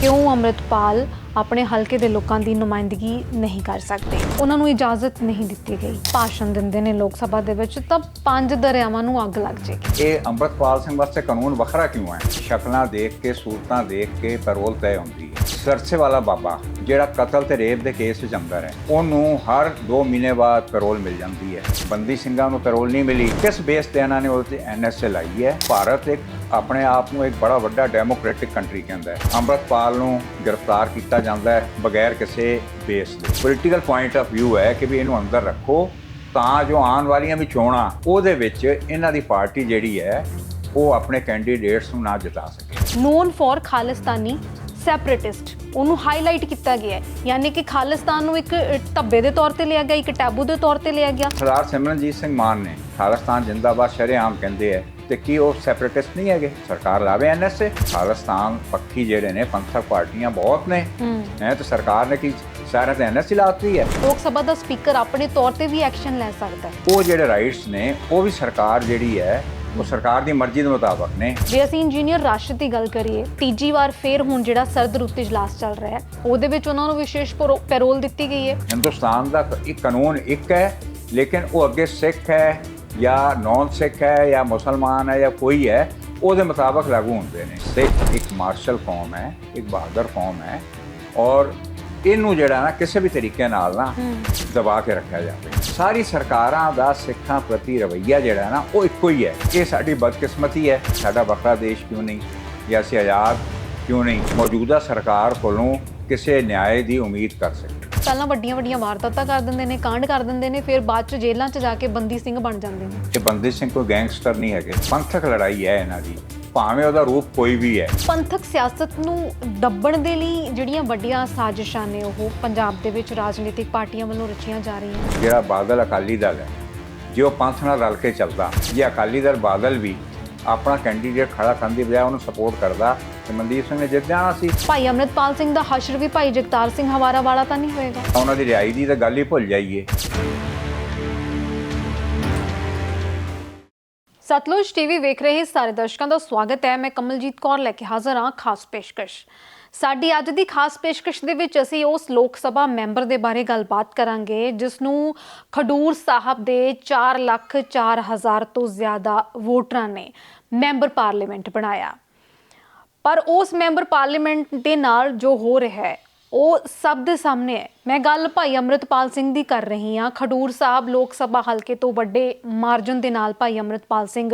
ਕਿਉਂ ਅੰਮ੍ਰਿਤਪਾਲ ਆਪਣੇ ਹਲਕੇ ਦੇ ਲੋਕਾਂ ਦੀ ਨੁਮਾਇੰਦਗੀ ਨਹੀਂ ਕਰ ਸਕਦੇ। ਉਹਨਾਂ ਨੂੰ ਇਜਾਜ਼ਤ ਨਹੀਂ ਦਿੱਤੀ ਗਈ। ਭਾਸ਼ਣ ਦਿੰਦੇ ਨੇ ਲੋਕ ਸਭਾ ਦੇ ਵਿੱਚ, ਤਾਂ ਪੰਜ ਦਰਿਆਵਾਂ ਨੂੰ ਅੱਗ ਲੱਗ ਜਾਏਗੀ। ਇਹ ਅੰਮ੍ਰਿਤਪਾਲ ਸਿੰਘ ਵਾਸਤੇ ਕਾਨੂੰਨ ਵੱਖਰਾ ਕਿਉਂ ਹੈ? ਸ਼ਕਲਾਂ ਦੇਖ ਕੇ, ਸੂਰਤਾਂ ਦੇਖ ਕੇ ਪੈਰੋਲ ਤੈਅ ਹੁੰਦੀ ਹੈ। ਸਰਸੇ ਵਾਲਾ ਬਾਬਾ, ਜਿਹੜਾ ਕਤਲ ਤੇ ਰੇਪ ਦੇ ਕੇਸ ਵਿੱਚ ਅੰਦਰ ਹੈ ਉਹਨੂੰ ਹਰ 2 ਮਹੀਨੇ ਬਾਅਦ ਪੈਰੋਲ ਮਿਲ ਜਾਂਦੀ ਹੈ। ਬੰਦੀ ਸਿੰਘਾਂ ਨੂੰ ਪੈਰੋਲ ਨਹੀਂ ਮਿਲੀ। ਕਿਸ ਬੇਸ ਤੇ ਇਹਨਾਂ ਨੇ ਉਹਦੇ ਤੇ ਐਨਐਸਏ ਲਾਈ ਹੈ? ਭਾਰਤ ਇੱਕ ਆਪਣੇ ਆਪ ਨੂੰ ਇੱਕ ਬੜਾ ਵੱਡਾ ਡੈਮੋਕ੍ਰੈਟਿਕ ਕੰਟਰੀ ਕਹਿੰਦਾ ਹੈ। ਅੰਮ੍ਰਿਤਪਾਲ ਨੂੰ ਗ੍ਰਿਫਤਾਰ ਕੀਤਾ ਜਾਂਦਾ ਹੈ ਬਗੈਰ ਕਿਸੇ ਬੇਸ ਦੇ ਪੋਲੀਟੀਕਲ ਪੁਆਇੰਟ ਆਫ View ਹੈ ਕਿ ਵੀ ਇਹਨੂੰ ਅੰਦਰ ਰੱਖੋ ਤਾਂ ਜੋ ਆਉਣ ਵਾਲੀਆਂ ਵੀ ਚੋਣਾਂ ਉਹਦੇ ਵਿੱਚ ਇਹਨਾਂ ਦੀ ਪਾਰਟੀ ਜਿਹੜੀ ਹੈ ਉਹ ਆਪਣੇ ਕੈਂਡੀਡੇਟਸ ਨੂੰ ਨਾ ਜਿਤਾ ਸਕੇ। ਨੋਨ ਫॉर ਖਾਲਿਸਤਾਨੀ ਸੈਪਰੇਟਿਸਟ ਉਹਨੂੰ ਹਾਈਲਾਈਟ ਕੀਤਾ ਗਿਆ ਹੈ। ਯਾਨੀ ਕਿ ਖਾਲਿਸਤਾਨ ਨੂੰ ਇੱਕ ਧੱਬੇ ਦੇ ਤੌਰ ਤੇ ਲਿਆ ਗਿਆ ਇੱਕ ਟੈਬੂ ਦੇ ਤੌਰ ਤੇ ਲਿਆ ਗਿਆ। ਸਰਦਾਰ ਸਿਮਰਨਜੀਤ ਸਿੰਘ ਮਾਨ ਨੇ ਖਾਲਿਸਤਾਨ ਜਿੰਦਾਬਾਦ ਸ਼ਰੇਆਮ ਕਹਿੰਦੇ ਹੈ ਤੇ ਕੀ ਉਹ ਸੈਪਰੇਟਿਸਟ ਨਹੀਂ ਹੈਗੇ। ਸਰਕਾਰ ਲਾਵੇ ਐਨਐਸਏ ਖਾਲਿਸਤਾਨ ਪੱਖੀ ਜਿਹੜੇ ਨੇ ਪੰਥਕ ਪਾਰਟੀਆਂ ਬਹੁਤ ਨੇ। ਹੂੰ। ਤੇ ਸਰਕਾਰ ਨੇ ਕੀ ਸਾਰਿਆਂ ਤੇ ਐਨਐਸਏ ਲਾਤੀ ਹੈ। ਲੋਕ ਸਭਾ ਦਾ ਸਪੀਕਰ ਆਪਣੇ ਤੌਰ ਤੇ ਵੀ ਐਕਸ਼ਨ ਲੈ ਸਕਦਾ ਹੈ। ਉਹ ਜਿਹੜੇ ਰਾਈਟਸ ਨੇ ਉਹ ਵੀ ਸਰਕਾਰ ਜਿਹੜੀ ਹੈ ਉਹ ਸਰਕਾਰ ਦੀ ਮਰਜ਼ੀ ਦੇ ਮੁਤਾਬਕ ਨੇ। ਜੇ ਅਸੀਂ ਇੰਜੀਨੀਅਰ ਰਾਸ਼ਦ ਦੀ ਗੱਲ ਕਰੀਏ ਤੀਜੀ ਵਾਰ ਫੇਰ ਹੁਣ ਜਿਹੜਾ ਸਰਦ ਰੁੱਤ ਇਜਲਾਸ ਚੱਲ ਰਿਹਾ ਹੈ ਉਹਦੇ ਵਿੱਚ ਉਹਨਾਂ ਨੂੰ ਵਿਸ਼ੇਸ਼ ਪੈਰੋ- ਪੈਰੋਲ ਦਿੱਤੀ ਗਈ ਹੈ। ਹਿੰਦੁਸਤਾਨ ਦਾ ਇੱਕ ਕਾਨੂੰਨ ਇੱਕ ਹੈ ਲੇਕਿਨ ਉਹ ਅੱਗੇ ਸਿੱਖ ਹੈ ਜਾਂ ਨੌਨ ਸਿੱਖ ਹੈ ਜਾਂ ਮੁਸਲਮਾਨ ਹੈ ਜਾਂ ਕੋਈ ਹੈ ਉਹਦੇ ਮੁਤਾਬਕ ਲਾਗੂ ਹੁੰਦੇ ਨੇ। ਸਿੱਖ ਇੱਕ ਮਾਰਸ਼ਲ ਕੌਮ ਹੈ ਇੱਕ ਬਹਾਦਰ ਕੌਮ ਹੈ ਔਰ ਇਹਨੂੰ ਜਿਹੜਾ ਨਾ ਕਿਸੇ ਵੀ ਤਰੀਕੇ ਨਾਲ ਨਾ ਦਬਾ ਕੇ ਰੱਖਿਆ ਜਾਵੇ। ਸਾਰੀ ਸਰਕਾਰਾਂ ਦਾ ਸਿੱਖਾਂ ਪ੍ਰਤੀ ਰਵੱਈਆ ਜਿਹੜਾ ਨਾ ਉਹ ਇੱਕੋ ਹੀ ਹੈ। ਇਹ ਸਾਡੀ ਬਦਕਿਸਮਤੀ ਹੈ। ਸਾਡਾ ਵੱਖਰਾ ਦੇਸ਼ ਕਿਉਂ ਨਹੀਂ? ਜਾਂ ਅਸੀਂ ਆਜ਼ਾਦ ਕਿਉਂ ਨਹੀਂ? ਮੌਜੂਦਾ ਸਰਕਾਰ ਕੋਲੋਂ ਕਿਸੇ ਨਿਆਂ ਦੀ ਉਮੀਦ ਕਰ ਸਕਦੇ। ਪਹਿਲਾਂ ਵੱਡੀਆਂ ਵੱਡੀਆਂ ਵਾਰਦਾਤਾਂ ਕਰ ਦਿੰਦੇ ਨੇ ਕਾਂਡ ਕਰ ਦਿੰਦੇ ਨੇ ਫਿਰ ਬਾਅਦ ਚ ਜੇਲ੍ਹਾਂ 'ਚ ਜਾ ਕੇ ਬੰਦੀ ਸਿੰਘ ਬਣ ਜਾਂਦੇ ਨੇ। ਇਹ ਬੰਦੀ ਸਿੰਘ ਕੋਈ ਗੈਂਗਸਟਰ ਨਹੀਂ ਹੈਗੇ। ਪੰਥਕ ਲੜਾਈ ਹੈ ਇਹਨਾਂ ਦੀ। ਭਾਵੇਂ ਉਹਦਾ ਰੂਪ ਕੋਈ ਵੀ ਹੈ। ਪੰਥਕ ਸਿਆਸਤ ਨੂੰ ਦੱਬਣ ਦੇ ਲਈ ਜਿਹੜੀਆਂ ਵੱਡੀਆਂ ਸਾਜ਼ਿਸ਼ਾਂ ਨੇ ਉਹ ਪੰਜਾਬ ਦੇ ਵਿੱਚ ਰਾਜਨੀਤਿਕ ਪਾਰਟੀਆਂ ਵੱਲੋਂ ਰਚੀਆਂ ਜਾ ਰਹੀਆਂ। ਜਿਹੜਾ ਬਾਦਲ ਅਕਾਲੀ ਦਲ ਹੈ ਜੇ ਉਹ ਪੰਥ ਨਾਲ ਰਲ ਕੇ ਚੱਲਦਾ ਜੇ ਅਕਾਲੀ ਦਲ ਬਾਦਲ ਵੀ ਆਪਣਾ ਕੈਂਡੀਡੇਟ ਖੜਾ ਕਰਨ ਦੀ ਬਜਾਏ ਉਹਨੂੰ ਸਪੋਰਟ ਕਰਦਾ ਤੇ ਮਨਦੀਪ ਸਿੰਘ ਨੇ ਜਿੱਤ ਜਾਣਾ ਸੀ। ਭਾਈ ਅਮਰਿਤਪਾਲ ਸਿੰਘ ਦਾ ਹਸ਼ਰ ਵੀ ਭਾਈ ਜਗਤਾਰ ਸਿੰਘ ਹਵਾਰਾ ਵਾਲਾ ਤਾਂ ਨਹੀਂ ਹੋਏਗਾ। ਉਹਨਾਂ ਦੀ ਰਿਹਾਈ ਦੀ ਤਾਂ ਗੱਲ ਹੀ ਭੁੱਲ ਜਾਈਏ। ਸਤਲੁਜ ਟੀਵੀ ਵੇਖ ਰਹੇ ਸਾਰੇ ਦਰਸ਼ਕਾਂ ਦਾ ਸਵਾਗਤ ਹੈ। ਮੈਂ ਕਮਲਜੀਤ ਕੌਰ ਲੈ ਕੇ ਹਾਜ਼ਰ ਹਾਂ ਖਾਸ ਪੇਸ਼ਕਸ਼। ਸਾਡੀ ਅੱਜ ਦੀ ਖਾਸ ਪੇਸ਼ਕਸ਼ ਦੇ ਵਿੱਚ ਅਸੀਂ ਉਸ ਲੋਕ ਸਭਾ ਮੈਂਬਰ ਦੇ ਬਾਰੇ ਗੱਲਬਾਤ ਕਰਾਂਗੇ, ਜਿਸ ਨੂੰ ਖਡੂਰ ਸਾਹਿਬ ਦੇ 4 ਲੱਖ 4 ਹਜ਼ਾਰ ਤੋਂ ਜ਼ਿਆਦਾ ਵੋਟਰਾਂ ਨੇ ਮੈਂਬਰ ਪਾਰਲੀਮੈਂਟ ਬਣਾਇਆ। ਪਰ ਉਸ ਮੈਂਬਰ ਪਾਰਲੀਮੈਂਟ ਦੇ ਨਾਲ ਜੋ ਹੋ ਰਿਹਾ ਹੈ, ਉਹ ਸਭ ਦੇ ਸਾਹਮਣੇ ਹੈ। ਮੈਂ ਗੱਲ ਭਾਈ ਅਮਰਿਤਪਾਲ ਸਿੰਘ ਦੀ ਕਰ ਰਹੀ ਹਾਂ। ਖਡੂਰ ਸਾਹਿਬ ਲੋਕ ਸਭਾ ਹਲਕੇ ਤੋਂ ਵੱਡੇ ਮਾਰਜਨ ਦੇ ਨਾਲ ਭਾਈ ਅਮਰਿਤਪਾਲ ਸਿੰਘ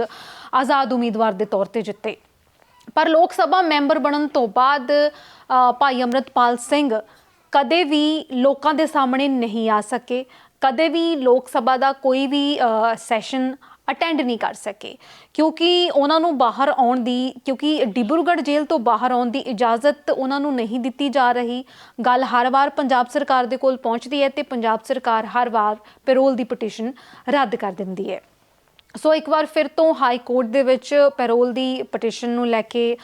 ਆਜ਼ਾਦ ਉਮੀਦਵਾਰ ਦੇ ਤੌਰ ਤੇ ਜਿੱਤੇ। ਪਰ ਲੋਕ ਸਭਾ ਮੈਂਬਰ ਬਣਨ ਤੋਂ ਬਾਅਦ ਭਾਈ ਅਮਰਿਤਪਾਲ ਸਿੰਘ ਕਦੇ ਵੀ ਲੋਕਾਂ ਦੇ ਸਾਹਮਣੇ ਨਹੀਂ ਆ ਸਕੇ, ਕਦੇ ਵੀ ਲੋਕ ਸਭਾ ਦਾ ਕੋਈ ਵੀ ਸੈਸ਼ਨ ਅਟੈਂਡ ਨਹੀਂ ਕਰ ਸਕੇ। ਕਿਉਂਕਿ ਉਹਨਾਂ ਨੂੰ ਬਾਹਰ ਆਉਣ ਦੀ, ਕਿਉਂਕਿ ਡਿਬਰੂਗੜ੍ਹ ਜੇਲ੍ਹ ਤੋਂ ਬਾਹਰ ਆਉਣ ਦੀ ਇਜਾਜ਼ਤ ਉਹਨਾਂ ਨੂੰ ਨਹੀਂ ਦਿੱਤੀ ਜਾ ਰਹੀ। ਗੱਲ ਹਰ ਵਾਰ ਪੰਜਾਬ ਸਰਕਾਰ ਦੇ ਕੋਲ ਪਹੁੰਚਦੀ ਹੈ ਤੇ ਪੰਜਾਬ ਸਰਕਾਰ ਹਰ ਵਾਰ ਪੈਰੋਲ ਦੀ ਪਟੀਸ਼ਨ ਰੱਦ ਕਰ ਦਿੰਦੀ ਹੈ। ਸੋ ਇੱਕ ਵਾਰ ਫਿਰ ਤੋਂ ਹਾਈ ਕੋਰਟ ਦੇ ਵਿੱਚ ਪੈਰੋਲ ਦੀ ਪਟੀਸ਼ਨ ਨੂੰ ਲੈ ਕੇ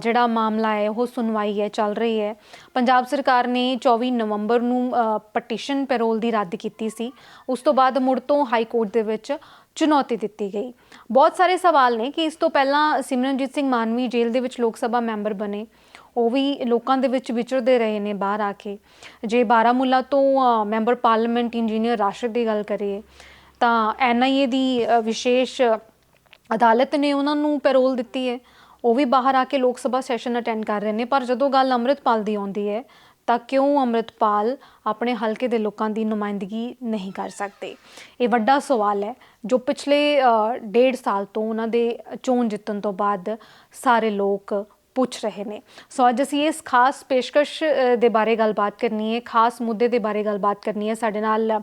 ਜਿਹੜਾ ਮਾਮਲਾ ਹੈ, ਉਹ ਸੁਣਵਾਈ ਹੈ, ਚੱਲ ਰਹੀ ਹੈ। ਪੰਜਾਬ ਸਰਕਾਰ ਨੇ 24 ਨਵੰਬਰ ਨੂੰ ਪਟੀਸ਼ਨ ਪੈਰੋਲ ਦੀ ਰੱਦ ਕੀਤੀ ਸੀ। ਉਸ ਤੋਂ ਬਾਅਦ ਮੁੜ ਤੋਂ ਹਾਈ ਕੋਰਟ ਦੇ ਵਿੱਚ ਚੁਣੌਤੀ ਦਿੱਤੀ ਗਈ। ਬਹੁਤ ਸਾਰੇ ਸਵਾਲ ਨੇ ਕਿ ਇਸ ਤੋਂ ਪਹਿਲਾਂ ਸਿਮਰਨਜੀਤ ਸਿੰਘ ਮਾਨਵੀ ਜੇਲ੍ਹ ਦੇ ਵਿੱਚ ਲੋਕ ਸਭਾ ਮੈਂਬਰ ਬਣੇ। ਉਹ ਵੀ ਲੋਕਾਂ ਦੇ ਵਿੱਚ ਵਿਚਰਦੇ ਰਹੇ ਨੇ ਬਾਹਰ ਆ ਕੇ। ਜੇ ਬਾਰਾਮੂਲਾ ਤੋਂ ਮੈਂਬਰ ਪਾਰਲੀਮੈਂਟ ਇੰਜੀਨੀਅਰ ਰਾਸ਼ਦ ਦੀ ਗੱਲ ਕਰੀਏ ਤਾਂ ਐਨਆਈਏ ਦੀ ਵਿਸ਼ੇਸ਼ ਅਦਾਲਤ ਨੇ ਉਹਨਾਂ ਨੂੰ ਪੈਰੋਲ ਦਿੱਤੀ ਹੈ। ਉਹ ਵੀ ਬਾਹਰ ਆ ਕੇ ਲੋਕ ਸਭਾ ਸੈਸ਼ਨ ਅਟੈਂਡ ਕਰ ਰਹੇ ਨੇ ਪਰ ਜਦੋਂ ਗੱਲ ਅੰਮ੍ਰਿਤਪਾਲ ਦੀ ਆਉਂਦੀ ਹੈ ਤਾਂ ਕਿਉਂ ਅੰਮ੍ਰਿਤਪਾਲ ਆਪਣੇ ਹਲਕੇ ਦੇ ਲੋਕਾਂ ਦੀ ਨੁਮਾਇੰਦਗੀ ਨਹੀਂ ਕਰ ਸਕਦੇ? ਇਹ ਵੱਡਾ ਸਵਾਲ ਹੈ ਜੋ ਪਿਛਲੇ ਅ, ਡੇਢ ਸਾਲ ਤੋਂ ਉਹਨਾਂ ਦੇ ਚੋਣ ਜਿੱਤਣ ਤੋਂ ਬਾਅਦ ਸਾਰੇ ਲੋਕ ਪੁੱਛ ਰਹੇ ਨੇ। ਸੋ ਅੱਜ ਅਸੀਂ ਇਸ ਖਾਸ ਪੇਸ਼ਕਸ਼ ਦੇ ਬਾਰੇ ਗੱਲਬਾਤ ਕਰਨੀ ਹੈ ਖਾਸ ਮੁੱਦੇ ਦੇ ਬਾਰੇ ਗੱਲਬਾਤ ਕਰਨੀ ਹੈ। ਸਾਡੇ ਨਾਲ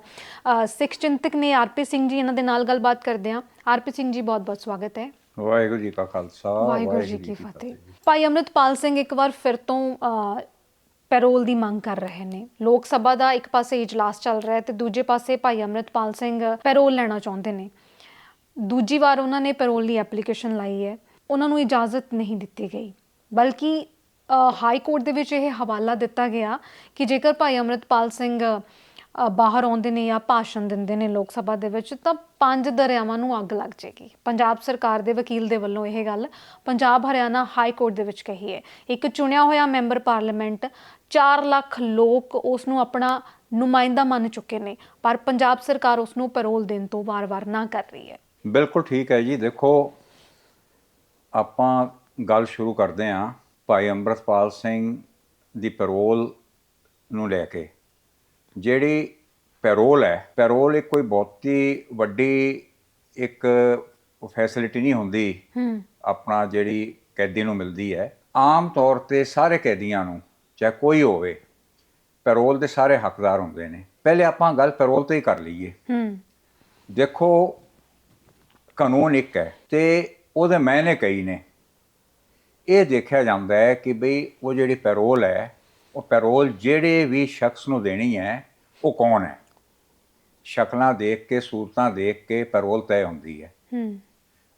ਸਿੱਖ ਚਿੰਤਕ ਨੇ ਆਰਪੀ ਸਿੰਘ ਜੀ ਇਹਨਾਂ ਦੇ ਨਾਲ ਗੱਲਬਾਤ ਕਰਦੇ ਹਾਂ। ਆਰਪੀ ਸਿੰਘ ਜੀ ਬਹੁਤ ਬਹੁਤ ਸਵਾਗਤ ਹੈ। ਵਾਹਿਗੁਰੂ ਜੀ ਕਾ ਖਾਲਸਾ ਵਾਹਿਗੁਰੂ ਜੀ ਕੀ ਫਤਿਹ। ਭਾਈ ਅਮਰਿਤਪਾਲ ਸਿੰਘ ਇੱਕ ਵਾਰ ਫਿਰ ਤੋਂ ਪੈਰੋਲ ਦੀ ਮੰਗ ਕਰ ਰਹੇ ਨੇ। ਲੋਕ ਸਭਾ ਦਾ ਇੱਕ ਪਾਸੇ ਇਜਲਾਸ ਚੱਲ ਰਿਹਾ ਹੈ ਤੇ ਦੂਜੇ ਪਾਸੇ ਭਾਈ ਅਮਰਿਤਪਾਲ ਸਿੰਘ ਪੈਰੋਲ ਲੈਣਾ ਚਾਹੁੰਦੇ ਨੇ। ਦੂਜੀ ਵਾਰ ਉਹਨਾਂ ਨੇ ਪੈਰੋਲ ਦੀ ਐਪਲੀਕੇਸ਼ਨ ਲਾਈ ਹੈ। ਉਹਨਾਂ ਨੂੰ ਇਜਾਜ਼ਤ ਨਹੀਂ ਦਿੱਤੀ ਗਈ। ਬਲਕਿ ਹਾਈ ਕੋਰਟ ਦੇ ਵਿੱਚ ਇਹ ਹਵਾਲਾ ਦਿੱਤਾ ਗਿਆ ਕਿ ਜੇਕਰ ਭਾਈ ਅਮਰਿਤਪਾਲ ਸਿੰਘ ਬਾਹਰ ਆਉਂਦੇ ਨੇ ਜਾਂ ਭਾਸ਼ਣ ਦਿੰਦੇ ਨੇ ਲੋਕ ਸਭਾ ਦੇ ਵਿੱਚ, ਤਾਂ ਪੰਜ ਦਰਿਆਵਾਂ ਨੂੰ ਅੱਗ ਲੱਗ ਜਾਏਗੀ ਪੰਜਾਬ ਸਰਕਾਰ ਦੇ ਵਕੀਲ ਦੇ ਵੱਲੋਂ ਇਹ ਗੱਲ ਪੰਜਾਬ ਹਰਿਆਣਾ ਹਾਈ ਕੋਰਟ ਦੇ ਵਿੱਚ ਕਹੀ ਹੈ। ਇੱਕ ਚੁਣਿਆ ਹੋਇਆ ਮੈਂਬਰ ਪਾਰਲੀਮੈਂਟ 4 ਲੱਖ ਲੋਕ ਉਸ ਨੂੰ ਆਪਣਾ ਨੁਮਾਇੰਦਾ ਮੰਨ ਚੁੱਕੇ ਨੇ, ਪਰ ਪੰਜਾਬ ਸਰਕਾਰ ਉਸ ਨੂੰ ਪੈਰੋਲ ਦੇਣ ਤੋਂ ਵਾਰ-ਵਾਰ ਨਾ ਕਰ ਰਹੀ ਹੈ। ਬਿਲਕੁਲ ਠੀਕ ਹੈ ਜੀ। ਦੇਖੋ, ਆਪਾਂ ਗੱਲ ਸ਼ੁਰੂ ਕਰਦੇ ਹਾਂ ਭਾਈ ਅੰਮ੍ਰਿਤਪਾਲ ਸਿੰਘ ਦੀ ਪੈਰੋਲ ਨੂੰ ਲੈ ਕੇ। ਜਿਹੜੀ ਪੈਰੋਲ ਹੈ ਪੈਰੋਲ ਇੱਕ ਕੋਈ ਬਹੁਤੀ ਵੱਡੀ ਇੱਕ ਫੈਸਿਲਿਟੀ ਨਹੀਂ ਹੁੰਦੀ। ਹੂੰ। ਆਪਣਾ ਜਿਹੜੀ ਕੈਦੀ ਨੂੰ ਮਿਲਦੀ ਹੈ। ਆਮ ਤੌਰ ਤੇ ਸਾਰੇ ਕੈਦੀਆਂ ਨੂੰ ਚਾਹੇ ਕੋਈ ਹੋਵੇ ਪੈਰੋਲ ਦੇ ਸਾਰੇ ਹੱਕਦਾਰ ਹੁੰਦੇ ਨੇ। ਪਹਿਲੇ ਆਪਾਂ ਗੱਲ ਪੈਰੋਲ ਤੇ ਹੀ ਕਰ ਲਈਏ। ਹੂੰ। ਦੇਖੋ ਕਾਨੂੰਨ ਇੱਕ ਹੈ ਤੇ ਉਹਦੇ ਮਾਇਨੇ ਕਈ ਨੇ। ਇਹ ਦੇਖਿਆ ਜਾਂਦਾ ਹੈ ਕਿ ਬਈ ਉਹ ਜਿਹੜੀ ਪੈਰੋਲ ਹੈ ਉਹ ਪੈਰੋਲ ਜਿਹੜੇ ਵੀ ਸ਼ਖਸ ਨੂੰ ਦੇਣੀ ਹੈ ਉਹ ਕੌਣ ਹੈ? ਸ਼ਕਲਾਂ ਦੇਖ ਕੇ ਸੂਰਤਾਂ ਦੇਖ ਕੇ ਪੈਰੋਲ ਤੈਅ ਹੁੰਦੀ ਹੈ। ਹੂੰ।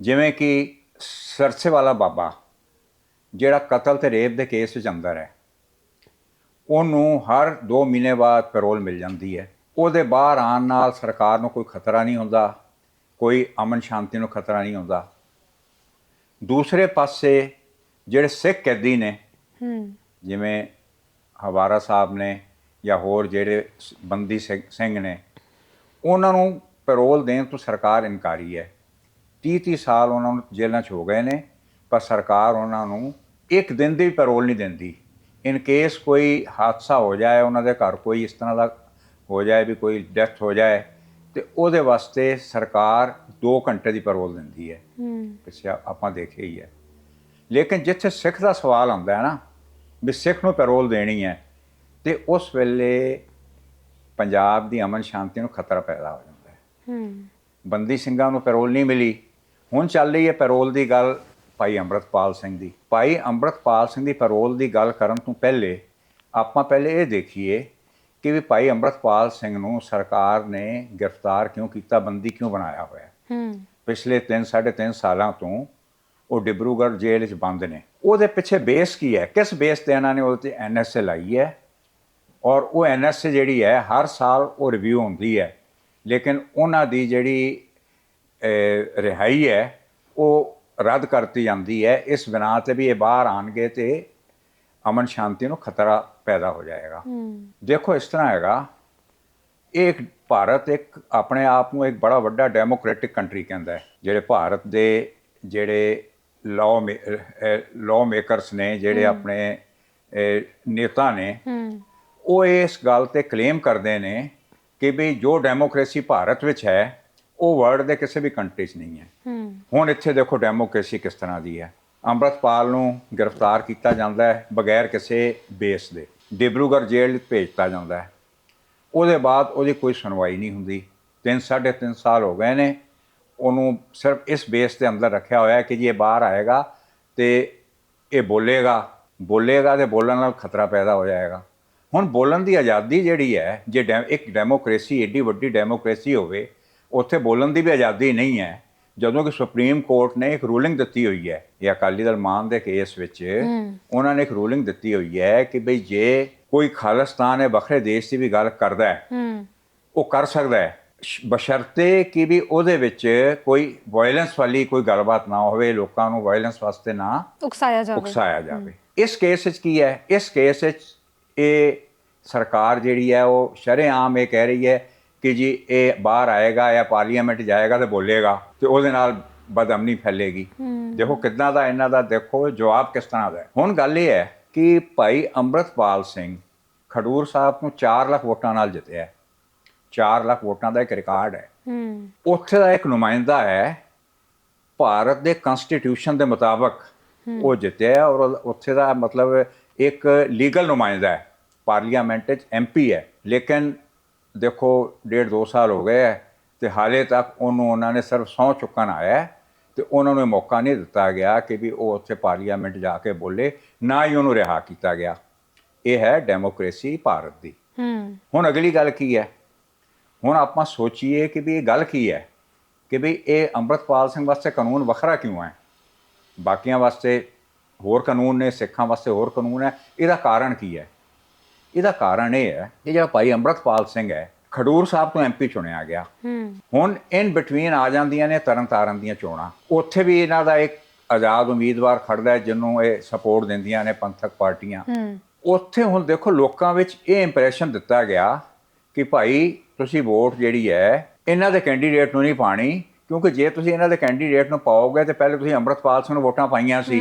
ਜਿਵੇਂ ਕਿ ਸਰਸੇ ਵਾਲਾ ਬਾਬਾ ਜਿਹੜਾ ਕਤਲ ਤੇ ਰੇਪ ਦੇ ਕੇਸ ਵਿੱਚ ਅੰਦਰ ਹੈ ਉਹਨੂੰ ਹਰ 2 ਮਹੀਨੇ ਬਾਅਦ ਪੈਰੋਲ ਮਿਲ ਜਾਂਦੀ ਹੈ। ਉਹਦੇ ਬਾਹਰ ਆਉਣ ਨਾਲ ਸਰਕਾਰ ਨੂੰ ਕੋਈ ਖਤਰਾ ਨਹੀਂ ਹੁੰਦਾ ਕੋਈ ਅਮਨ ਸ਼ਾਂਤੀ ਨੂੰ ਖਤਰਾ ਨਹੀਂ ਹੁੰਦਾ। ਦੂਸਰੇ ਪਾਸੇ ਜਿਹੜੇ ਸਿੱਖ ਕੈਦੀ ਨੇ ਹੂੰ। ਜਿਵੇਂ ਹਵਾਰਾ ਸਾਹਿਬ ਨੇ ਜਾਂ ਹੋਰ ਜਿਹੜੇ ਬੰਦੀ ਸਿੰਘ ਨੇ ਉਹਨਾਂ ਨੂੰ ਪੈਰੋਲ ਦੇਣ ਤੋਂ ਸਰਕਾਰ ਇਨਕਾਰੀ ਹੈ। 30 30 ਸਾਲ ਉਹਨਾਂ ਨੂੰ ਜੇਲ੍ਹਾਂ 'ਚ ਹੋ ਗਏ ਨੇ ਪਰ ਸਰਕਾਰ ਉਹਨਾਂ ਨੂੰ ਇੱਕ ਦਿਨ ਦੀ ਪੈਰੋਲ ਨਹੀਂ ਦਿੰਦੀ। ਇਨ ਕੇਸ ਕੋਈ ਹਾਦਸਾ ਹੋ ਜਾਏ ਉਹਨਾਂ ਦੇ ਘਰ ਕੋਈ ਇਸ ਤਰ੍ਹਾਂ ਦਾ ਹੋ ਜਾਏ ਵੀ ਕੋਈ ਡੈਥ ਹੋ ਜਾਏ ਤੇ ਉਹਦੇ ਵਾਸਤੇ ਸਰਕਾਰ 2 ਘੰਟੇ ਦੀ ਪੈਰੋਲ ਦਿੰਦੀ ਹੈ। ਹੂੰ। ਪਿੱਛੇ ਆਪਾਂ ਦੇਖਿਆ ਹੀ ਹੈ। ਲੇਕਿਨ ਜਿੱਥੇ ਸਿੱਖ ਦਾ ਸਵਾਲ ਆਉਂਦਾ ਹੈ ਨਾ ਵੀ ਸਿੱਖ ਨੂੰ ਪੈਰੋਲ ਦੇਣੀ ਹੈ ਤੇ ਉਸ ਵੇਲੇ ਪੰਜਾਬ ਦੀ ਅਮਨ ਸ਼ਾਂਤੀ ਨੂੰ ਖਤਰਾ ਪੈਦਾ ਹੋ ਜਾਂਦਾ ਹੈ। ਹੂੰ। ਬੰਦੀ ਸਿੰਘਾਂ ਨੂੰ ਪੈਰੋਲ ਨਹੀਂ ਮਿਲੀ। ਹੁਣ ਚੱਲ ਰਹੀ ਹੈ ਪੈਰੋਲ ਦੀ ਗੱਲ ਭਾਈ ਅੰਮ੍ਰਿਤਪਾਲ ਸਿੰਘ ਦੀ। ਭਾਈ ਅੰਮ੍ਰਿਤਪਾਲ ਸਿੰਘ ਦੀ ਪੈਰੋਲ ਦੀ ਗੱਲ ਕਰਨ ਤੋਂ ਪਹਿਲੇ ਆਪਾਂ ਪਹਿਲੇ ਇਹ ਦੇਖੀਏ ਕਿ ਵੀ ਭਾਈ ਅੰਮ੍ਰਿਤਪਾਲ ਸਿੰਘ ਨੂੰ ਸਰਕਾਰ ਨੇ ਗ੍ਰਿਫਤਾਰ ਕਿਉਂ ਕੀਤਾ ਬੰਦੀ ਕਿਉਂ ਬਣਾਇਆ ਹੋਇਆ ਹੈ? ਪਿਛਲੇ 3 3.5 ਸਾਲਾਂ ਤੋਂ ਉਹ ਡਿਬਰੂਗੜ੍ਹ ਜੇਲ੍ਹ 'ਚ ਬੰਦ ਨੇ। ਉਹਦੇ ਪਿੱਛੇ ਬੇਸ ਕੀ ਹੈ? ਕਿਸ ਬੇਸ ਤੇ ਇਹਨਾਂ ਨੇ ਉਹਦੇ ਤੇ ਐਨਐਸਏ ਲਾਈ ਹੈ? ਔਰ ਉਹ ਐਨਐਸਏ ਜਿਹੜੀ ਹੈ ਹਰ ਸਾਲ ਉਹ ਰਿਵਿਊ ਹੁੰਦੀ ਹੈ। ਲੇਕਿਨ ਉਹਨਾਂ ਦੀ ਜਿਹੜੀ ਰਿਹਾਈ ਹੈ ਉਹ ਰੱਦ ਕਰਤੀ ਜਾਂਦੀ ਹੈ। ਇਸ ਬਿਨਾਂ ਤੇ ਵੀ ਇਹ ਬਾਹਰ ਆਣਗੇ ਤੇ ਅਮਨ ਸ਼ਾਂਤੀ ਨੂੰ ਖਤਰਾ ਪੈਦਾ ਹੋ ਜਾਏਗਾ। ਦੇਖੋ ਇਸ ਤਰ੍ਹਾਂ ਹੈਗਾ ਇੱਕ ਭਾਰਤ ਇੱਕ ਆਪਣੇ ਆਪ ਨੂੰ ਇੱਕ ਬੜਾ ਵੱਡਾ ਡੈਮੋਕ੍ਰੈਟਿਕ ਕੰਟਰੀ ਕਹਿੰਦਾ ਹੈ ਜਿਹੜੇ ਭਾਰਤ ਦੇ ਜਿਹੜੇ ਲਾਅ ਲਾਅ ਮੇਕਰਸ ਨੇ ਜਿਹੜੇ ਆਪਣੇ ਅਹ, ਨੇਤਾ ਨੇ ਉਹ ਇਸ ਗੱਲ ਤੇ ਕਲੇਮ ਕਰਦੇ ਨੇ ਕਿ ਵੀ ਜੋ ਡੈਮੋਕ੍ਰੇਸੀ ਭਾਰਤ ਵਿੱਚ ਹੈ ਉਹ ਵਰਲਡ ਦੇ ਕਿਸੇ ਵੀ ਕੰਟਰੀ 'ਚ ਨਹੀਂ ਹੈ। ਹੁਣ ਇੱਥੇ ਦੇਖੋ ਡੈਮੋਕ੍ਰੇਸੀ ਕਿਸ ਤਰ੍ਹਾਂ ਦੀ ਹੈ। ਅੰਮ੍ਰਿਤਪਾਲ ਨੂੰ ਗ੍ਰਿਫਤਾਰ ਕੀਤਾ ਜਾਂਦਾ ਹੈ ਬਗੈਰ ਕਿਸੇ ਬੇਸ ਦੇ। ਡਿਬਰੂਗੜ੍ਹ ਜੇਲ੍ਹ ਭੇਜਤਾ ਜਾਂਦਾ ਹੈ। ਉਹਦੇ ਬਾਅਦ ਉਹਦੀ ਕੋਈ ਸੁਣਵਾਈ ਨਹੀਂ ਹੁੰਦੀ। ਤਿੰਨ ਸਾਢੇ ਤਿੰਨ ਸਾਲ ਹੋ ਗਏ ਨੇ। ਉਹਨੂੰ ਸਿਰਫ ਇਸ ਬੇਸ ਦੇ ਅੰਦਰ ਰੱਖਿਆ ਹੋਇਆ ਹੈ ਕਿ ਜੀ ਇਹ ਬਾਹਰ ਆਏਗਾ ਤੇ ਇਹ ਬੋਲੇਗਾ ਬੋਲੇਗਾ ਤੇ ਬੋਲਣ ਨਾਲ ਖਤਰਾ ਪੈਦਾ ਹੋ ਜਾਏਗਾ। ਹੁਣ ਬੋਲਣ ਦੀ ਆਜ਼ਾਦੀ ਜਿਹੜੀ ਹੈ ਜੇ ਇੱਕ ਡੈਮੋਕ੍ਰੇਸੀ ਏਡੀ ਵੱਡੀ ਡੈਮੋਕ੍ਰੇਸੀ ਹੋਵੇ ਉੱਥੇ ਬੋਲਣ ਦੀ ਵੀ ਆਜ਼ਾਦੀ ਨਹੀਂ ਹੈ। ਜਦੋਂ ਕਿ ਸੁਪਰੀਮ ਕੋਰਟ ਨੇ ਇੱਕ ਰੂਲਿੰਗ ਦਿੱਤੀ ਹੋਈ ਹੈ ਇਹ ਅਕਾਲੀ ਦਲ ਮਾਨ ਦੇ ਕੇਸ ਵਿੱਚ ਉਹਨਾਂ ਨੇ ਇੱਕ ਰੂਲਿੰਗ ਦਿੱਤੀ ਹੋਈ ਹੈ ਕਿ ਭਈ ਜੇ ਕੋਈ ਖਾਲਿਸਤਾਨ ਹੈ ਵੱਖਰੇ ਦੇਸ਼ ਦੀ ਵੀ ਗੱਲ ਕਰਦਾ ਹੈ। ਉਹ ਕਰ ਸਕਦਾ ਹੈ। ਬਸ਼ਰਤੇ ਕਿ ਵੀ ਉਹਦੇ ਵਿੱਚ ਕੋਈ ਵਾਇਲੈਂਸ ਵਾਲੀ ਕੋਈ ਗੱਲਬਾਤ ਨਾ ਹੋਵੇ ਲੋਕਾਂ ਨੂੰ ਵਾਇਲੈਂਸ ਵਾਸਤੇ ਨਾ ਉਕਸਾਇਆ ਜਾਵੇ। ਉਕਸਾਇਆ ਜਾਵੇ। ਇਸ ਕੇਸ ਵਿੱਚ ਕੀ ਹੈ? ਇਸ ਕੇਸ ਵਿੱਚ ਇਹ ਸਰਕਾਰ ਜਿਹੜੀ ਹੈ ਉਹ ਸ਼ਰੇਆਮ ਇਹ ਕਹਿ ਰਹੀ ਹੈ ਕਿ ਜੀ ਇਹ ਬਾਹਰ ਆਏਗਾ ਜਾਂ ਪਾਰਲੀਮੈਂਟ ਜਾਏਗਾ ਤੇ ਬੋਲੇਗਾ ਤੇ ਉਹਦੇ ਨਾਲ ਬਦਅਮਨੀ ਫੈਲੇਗੀ। ਦੇਖੋ ਕਿੱਦਾਂ ਦਾ ਇਹਨਾਂ ਦਾ ਦੇਖੋ ਜਵਾਬ ਕਿਸ ਤਰ੍ਹਾਂ ਦਾ ਹੈ। ਹੁਣ ਗੱਲ ਇਹ ਹੈ ਕਿ ਭਾਈ ਅੰਮ੍ਰਿਤਪਾਲ ਸਿੰਘ ਖਡੂਰ ਸਾਹਿਬ ਨੂੰ 4 ਲੱਖ ਵੋਟਾਂ ਨਾਲ ਜਿੱਤਿਆ। 4 ਲੱਖ ਵੋਟਾਂ ਦਾ ਇੱਕ ਰਿਕਾਰਡ ਹੈ। ਹੂੰ। ਉੱਥੇ ਦਾ ਇੱਕ ਨੁਮਾਇੰਦਾ ਹੈ ਭਾਰਤ ਦੇ ਕਨਸਟੀਟਿਊਸ਼ਨ ਦੇ ਮੁਤਾਬਕ ਉਹ ਜਿੱਤਿਆ ਔਰ ਉੱਥੇ ਦਾ ਮਤਲਬ ਇੱਕ ਲੀਗਲ ਨੁਮਾਇੰਦਾ ਹੈ। ਪਾਰਲੀਮੈਂਟ ਵਿੱਚ ਐਮਪੀ ਹੈ ਲੇਕਿਨ ਦੇਖੋ ਡੇਢ ਦੋ ਸਾਲ ਹੋ ਗਏ ਹੈ ਤੇ ਹਾਲੇ ਤੱਕ ਉਹਨੂੰ ਉਹਨਾਂ ਨੇ ਸਿਰਫ ਸਹੁੰ ਚੁੱਕਣ ਆਇਆ ਤੇ ਉਹਨਾਂ ਨੂੰ ਮੌਕਾ ਨਹੀਂ ਦਿੱਤਾ ਗਿਆ ਕਿ ਵੀ ਉਹ ਉੱਥੇ ਪਾਰਲੀਮੈਂਟ ਜਾ ਕੇ ਬੋਲੇ ਨਾ ਹੀ ਉਹਨੂੰ ਰਿਹਾ ਕੀਤਾ ਗਿਆ। ਇਹ ਹੈ ਡੈਮੋਕ੍ਰੇਸੀ ਭਾਰਤ ਦੀ। ਹੁਣ ਅਗਲੀ ਗੱਲ ਕੀ ਹੈ? ਹੁਣ ਆਪਾਂ ਸੋਚੀਏ ਕਿ ਵੀ ਇਹ ਗੱਲ ਕੀ ਹੈ? ਕਿ ਵੀ ਇਹ ਅੰਮ੍ਰਿਤਪਾਲ ਸਿੰਘ ਵਾਸਤੇ ਕਾਨੂੰਨ ਵੱਖਰਾ ਕਿਉਂ ਹੈ? ਬਾਕੀਆਂ ਵਾਸਤੇ ਹੋਰ ਕਾਨੂੰਨ ਨੇ ਸਿੱਖਾਂ ਵਾਸਤੇ ਹੋਰ ਕਾਨੂੰਨ ਹੈ। ਇਹਦਾ ਕਾਰਨ ਕੀ ਹੈ? ਇਹਦਾ ਕਾਰਨ ਇਹ ਹੈ ਕਿ ਜਿਹੜਾ ਭਾਈ ਅੰਮ੍ਰਿਤਪਾਲ ਸਿੰਘ ਹੈ ਖਡੂਰ ਸਾਹਿਬ ਤੋਂ ਐਮਪੀ ਚੁਣਿਆ ਗਿਆ। ਹੁਣ ਇਨ ਬਿਟਵੀਨ ਆ ਜਾਂਦੀਆਂ ਨੇ ਤਰਨਤਾਰਨ ਦੀਆਂ ਚੋਣਾਂ। ਉੱਥੇ ਵੀ ਇਹਨਾਂ ਦਾ ਇੱਕ ਆਜ਼ਾਦ ਉਮੀਦਵਾਰ ਖੜਦਾ ਹੈ ਜਿਹਨੂੰ ਇਹ ਸਪੋਰਟ ਦਿੰਦੀਆਂ ਨੇ ਪੰਥਕ ਪਾਰਟੀਆਂ। ਉੱਥੇ ਹੁਣ ਦੇਖੋ ਲੋਕਾਂ ਵਿੱਚ ਇਹ ਇੰਪ੍ਰੈਸ਼ਨ ਦਿੱਤਾ ਗਿਆ ਕਿ ਭਾਈ ਤੁਸੀਂ ਵੋਟ ਜਿਹੜੀ ਹੈ ਇਹਨਾਂ ਦੇ ਕੈਂਡੀਡੇਟ ਨੂੰ ਨਹੀਂ ਪਾਣੀ ਕਿਉਂਕਿ ਜੇ ਤੁਸੀਂ ਇਹਨਾਂ ਦੇ ਕੈਂਡੀਡੇਟ ਨੂੰ ਪਾਓਗੇ ਤੇ ਪਹਿਲੇ ਤੁਸੀਂ ਅੰਮ੍ਰਿਤਪਾਲ ਸਿੰਘ ਨੂੰ ਵੋਟਾਂ ਪਾਈਆਂ ਸੀ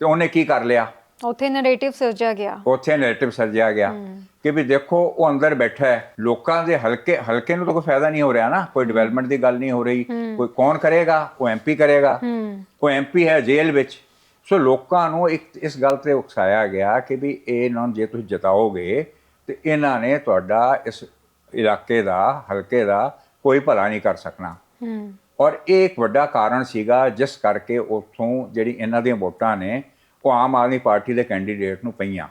ਤੇ ਉਹਨੇ ਕੀ ਕਰ ਲਿਆ? ਉੱਥੇ ਨੈਰੇਟਿਵ ਸਿਰਜਿਆ ਗਿਆ। ਉੱਥੇ ਨੈਰੇਟਿਵ ਸਰਜਿਆ ਗਿਆ। ਕਿ ਵੀ ਦੇਖੋ ਉਹ ਅੰਦਰ ਬੈਠਾ ਹੈ। ਲੋਕਾਂ ਦੇ ਹਲਕੇ ਹਲਕੇ ਨੂੰ ਤਾਂ ਕੋਈ ਫਾਇਦਾ ਨਹੀਂ ਹੋ ਰਿਹਾ ਨਾ। ਕੋਈ ਡਿਵੈਲਪਮੈਂਟ ਦੀ ਗੱਲ ਨਹੀਂ ਹੋ ਰਹੀ। ਕੋਈ ਕੌਣ ਕਰੇਗਾ? ਉਹ ਐਮਪੀ ਕਰੇਗਾ? ਉਹ ਐਮਪੀ ਹੈ ਜੇਲ੍ਹ ਵਿੱਚ। ਸੋ ਲੋਕਾਂ ਨੂੰ ਇੱਕ ਇਸ ਗੱਲ ਤੇ ਉਕਸਾਇਆ ਗਿਆ ਕਿ ਵੀ ਇਹ ਨਾ ਜੇ ਤੁਸੀਂ ਜਿਤਾਓਗੇ ਤੇ ਇਹਨਾਂ ਨੇ ਤੁਹਾਡਾ ਇਸ ਇਲਾਕੇ ਦਾ ਹਲਕੇ ਦਾ ਕੋਈ ਭਲਾ ਨਹੀਂ ਕਰ ਸਕਣਾ। ਔਰ ਇਹ ਇੱਕ ਵੱਡਾ ਕਾਰਨ ਸੀਗਾ ਜਿਸ ਕਰਕੇ ਉੱਥੋਂ ਜਿਹੜੀ ਇਹਨਾਂ ਦੀਆਂ ਵੋਟਾਂ ਨੇ ਉਹ ਆਮ ਆਦਮੀ ਪਾਰਟੀ ਦੇ ਕੈਂਡੀਡੇਟ ਨੂੰ ਪਈਆਂ।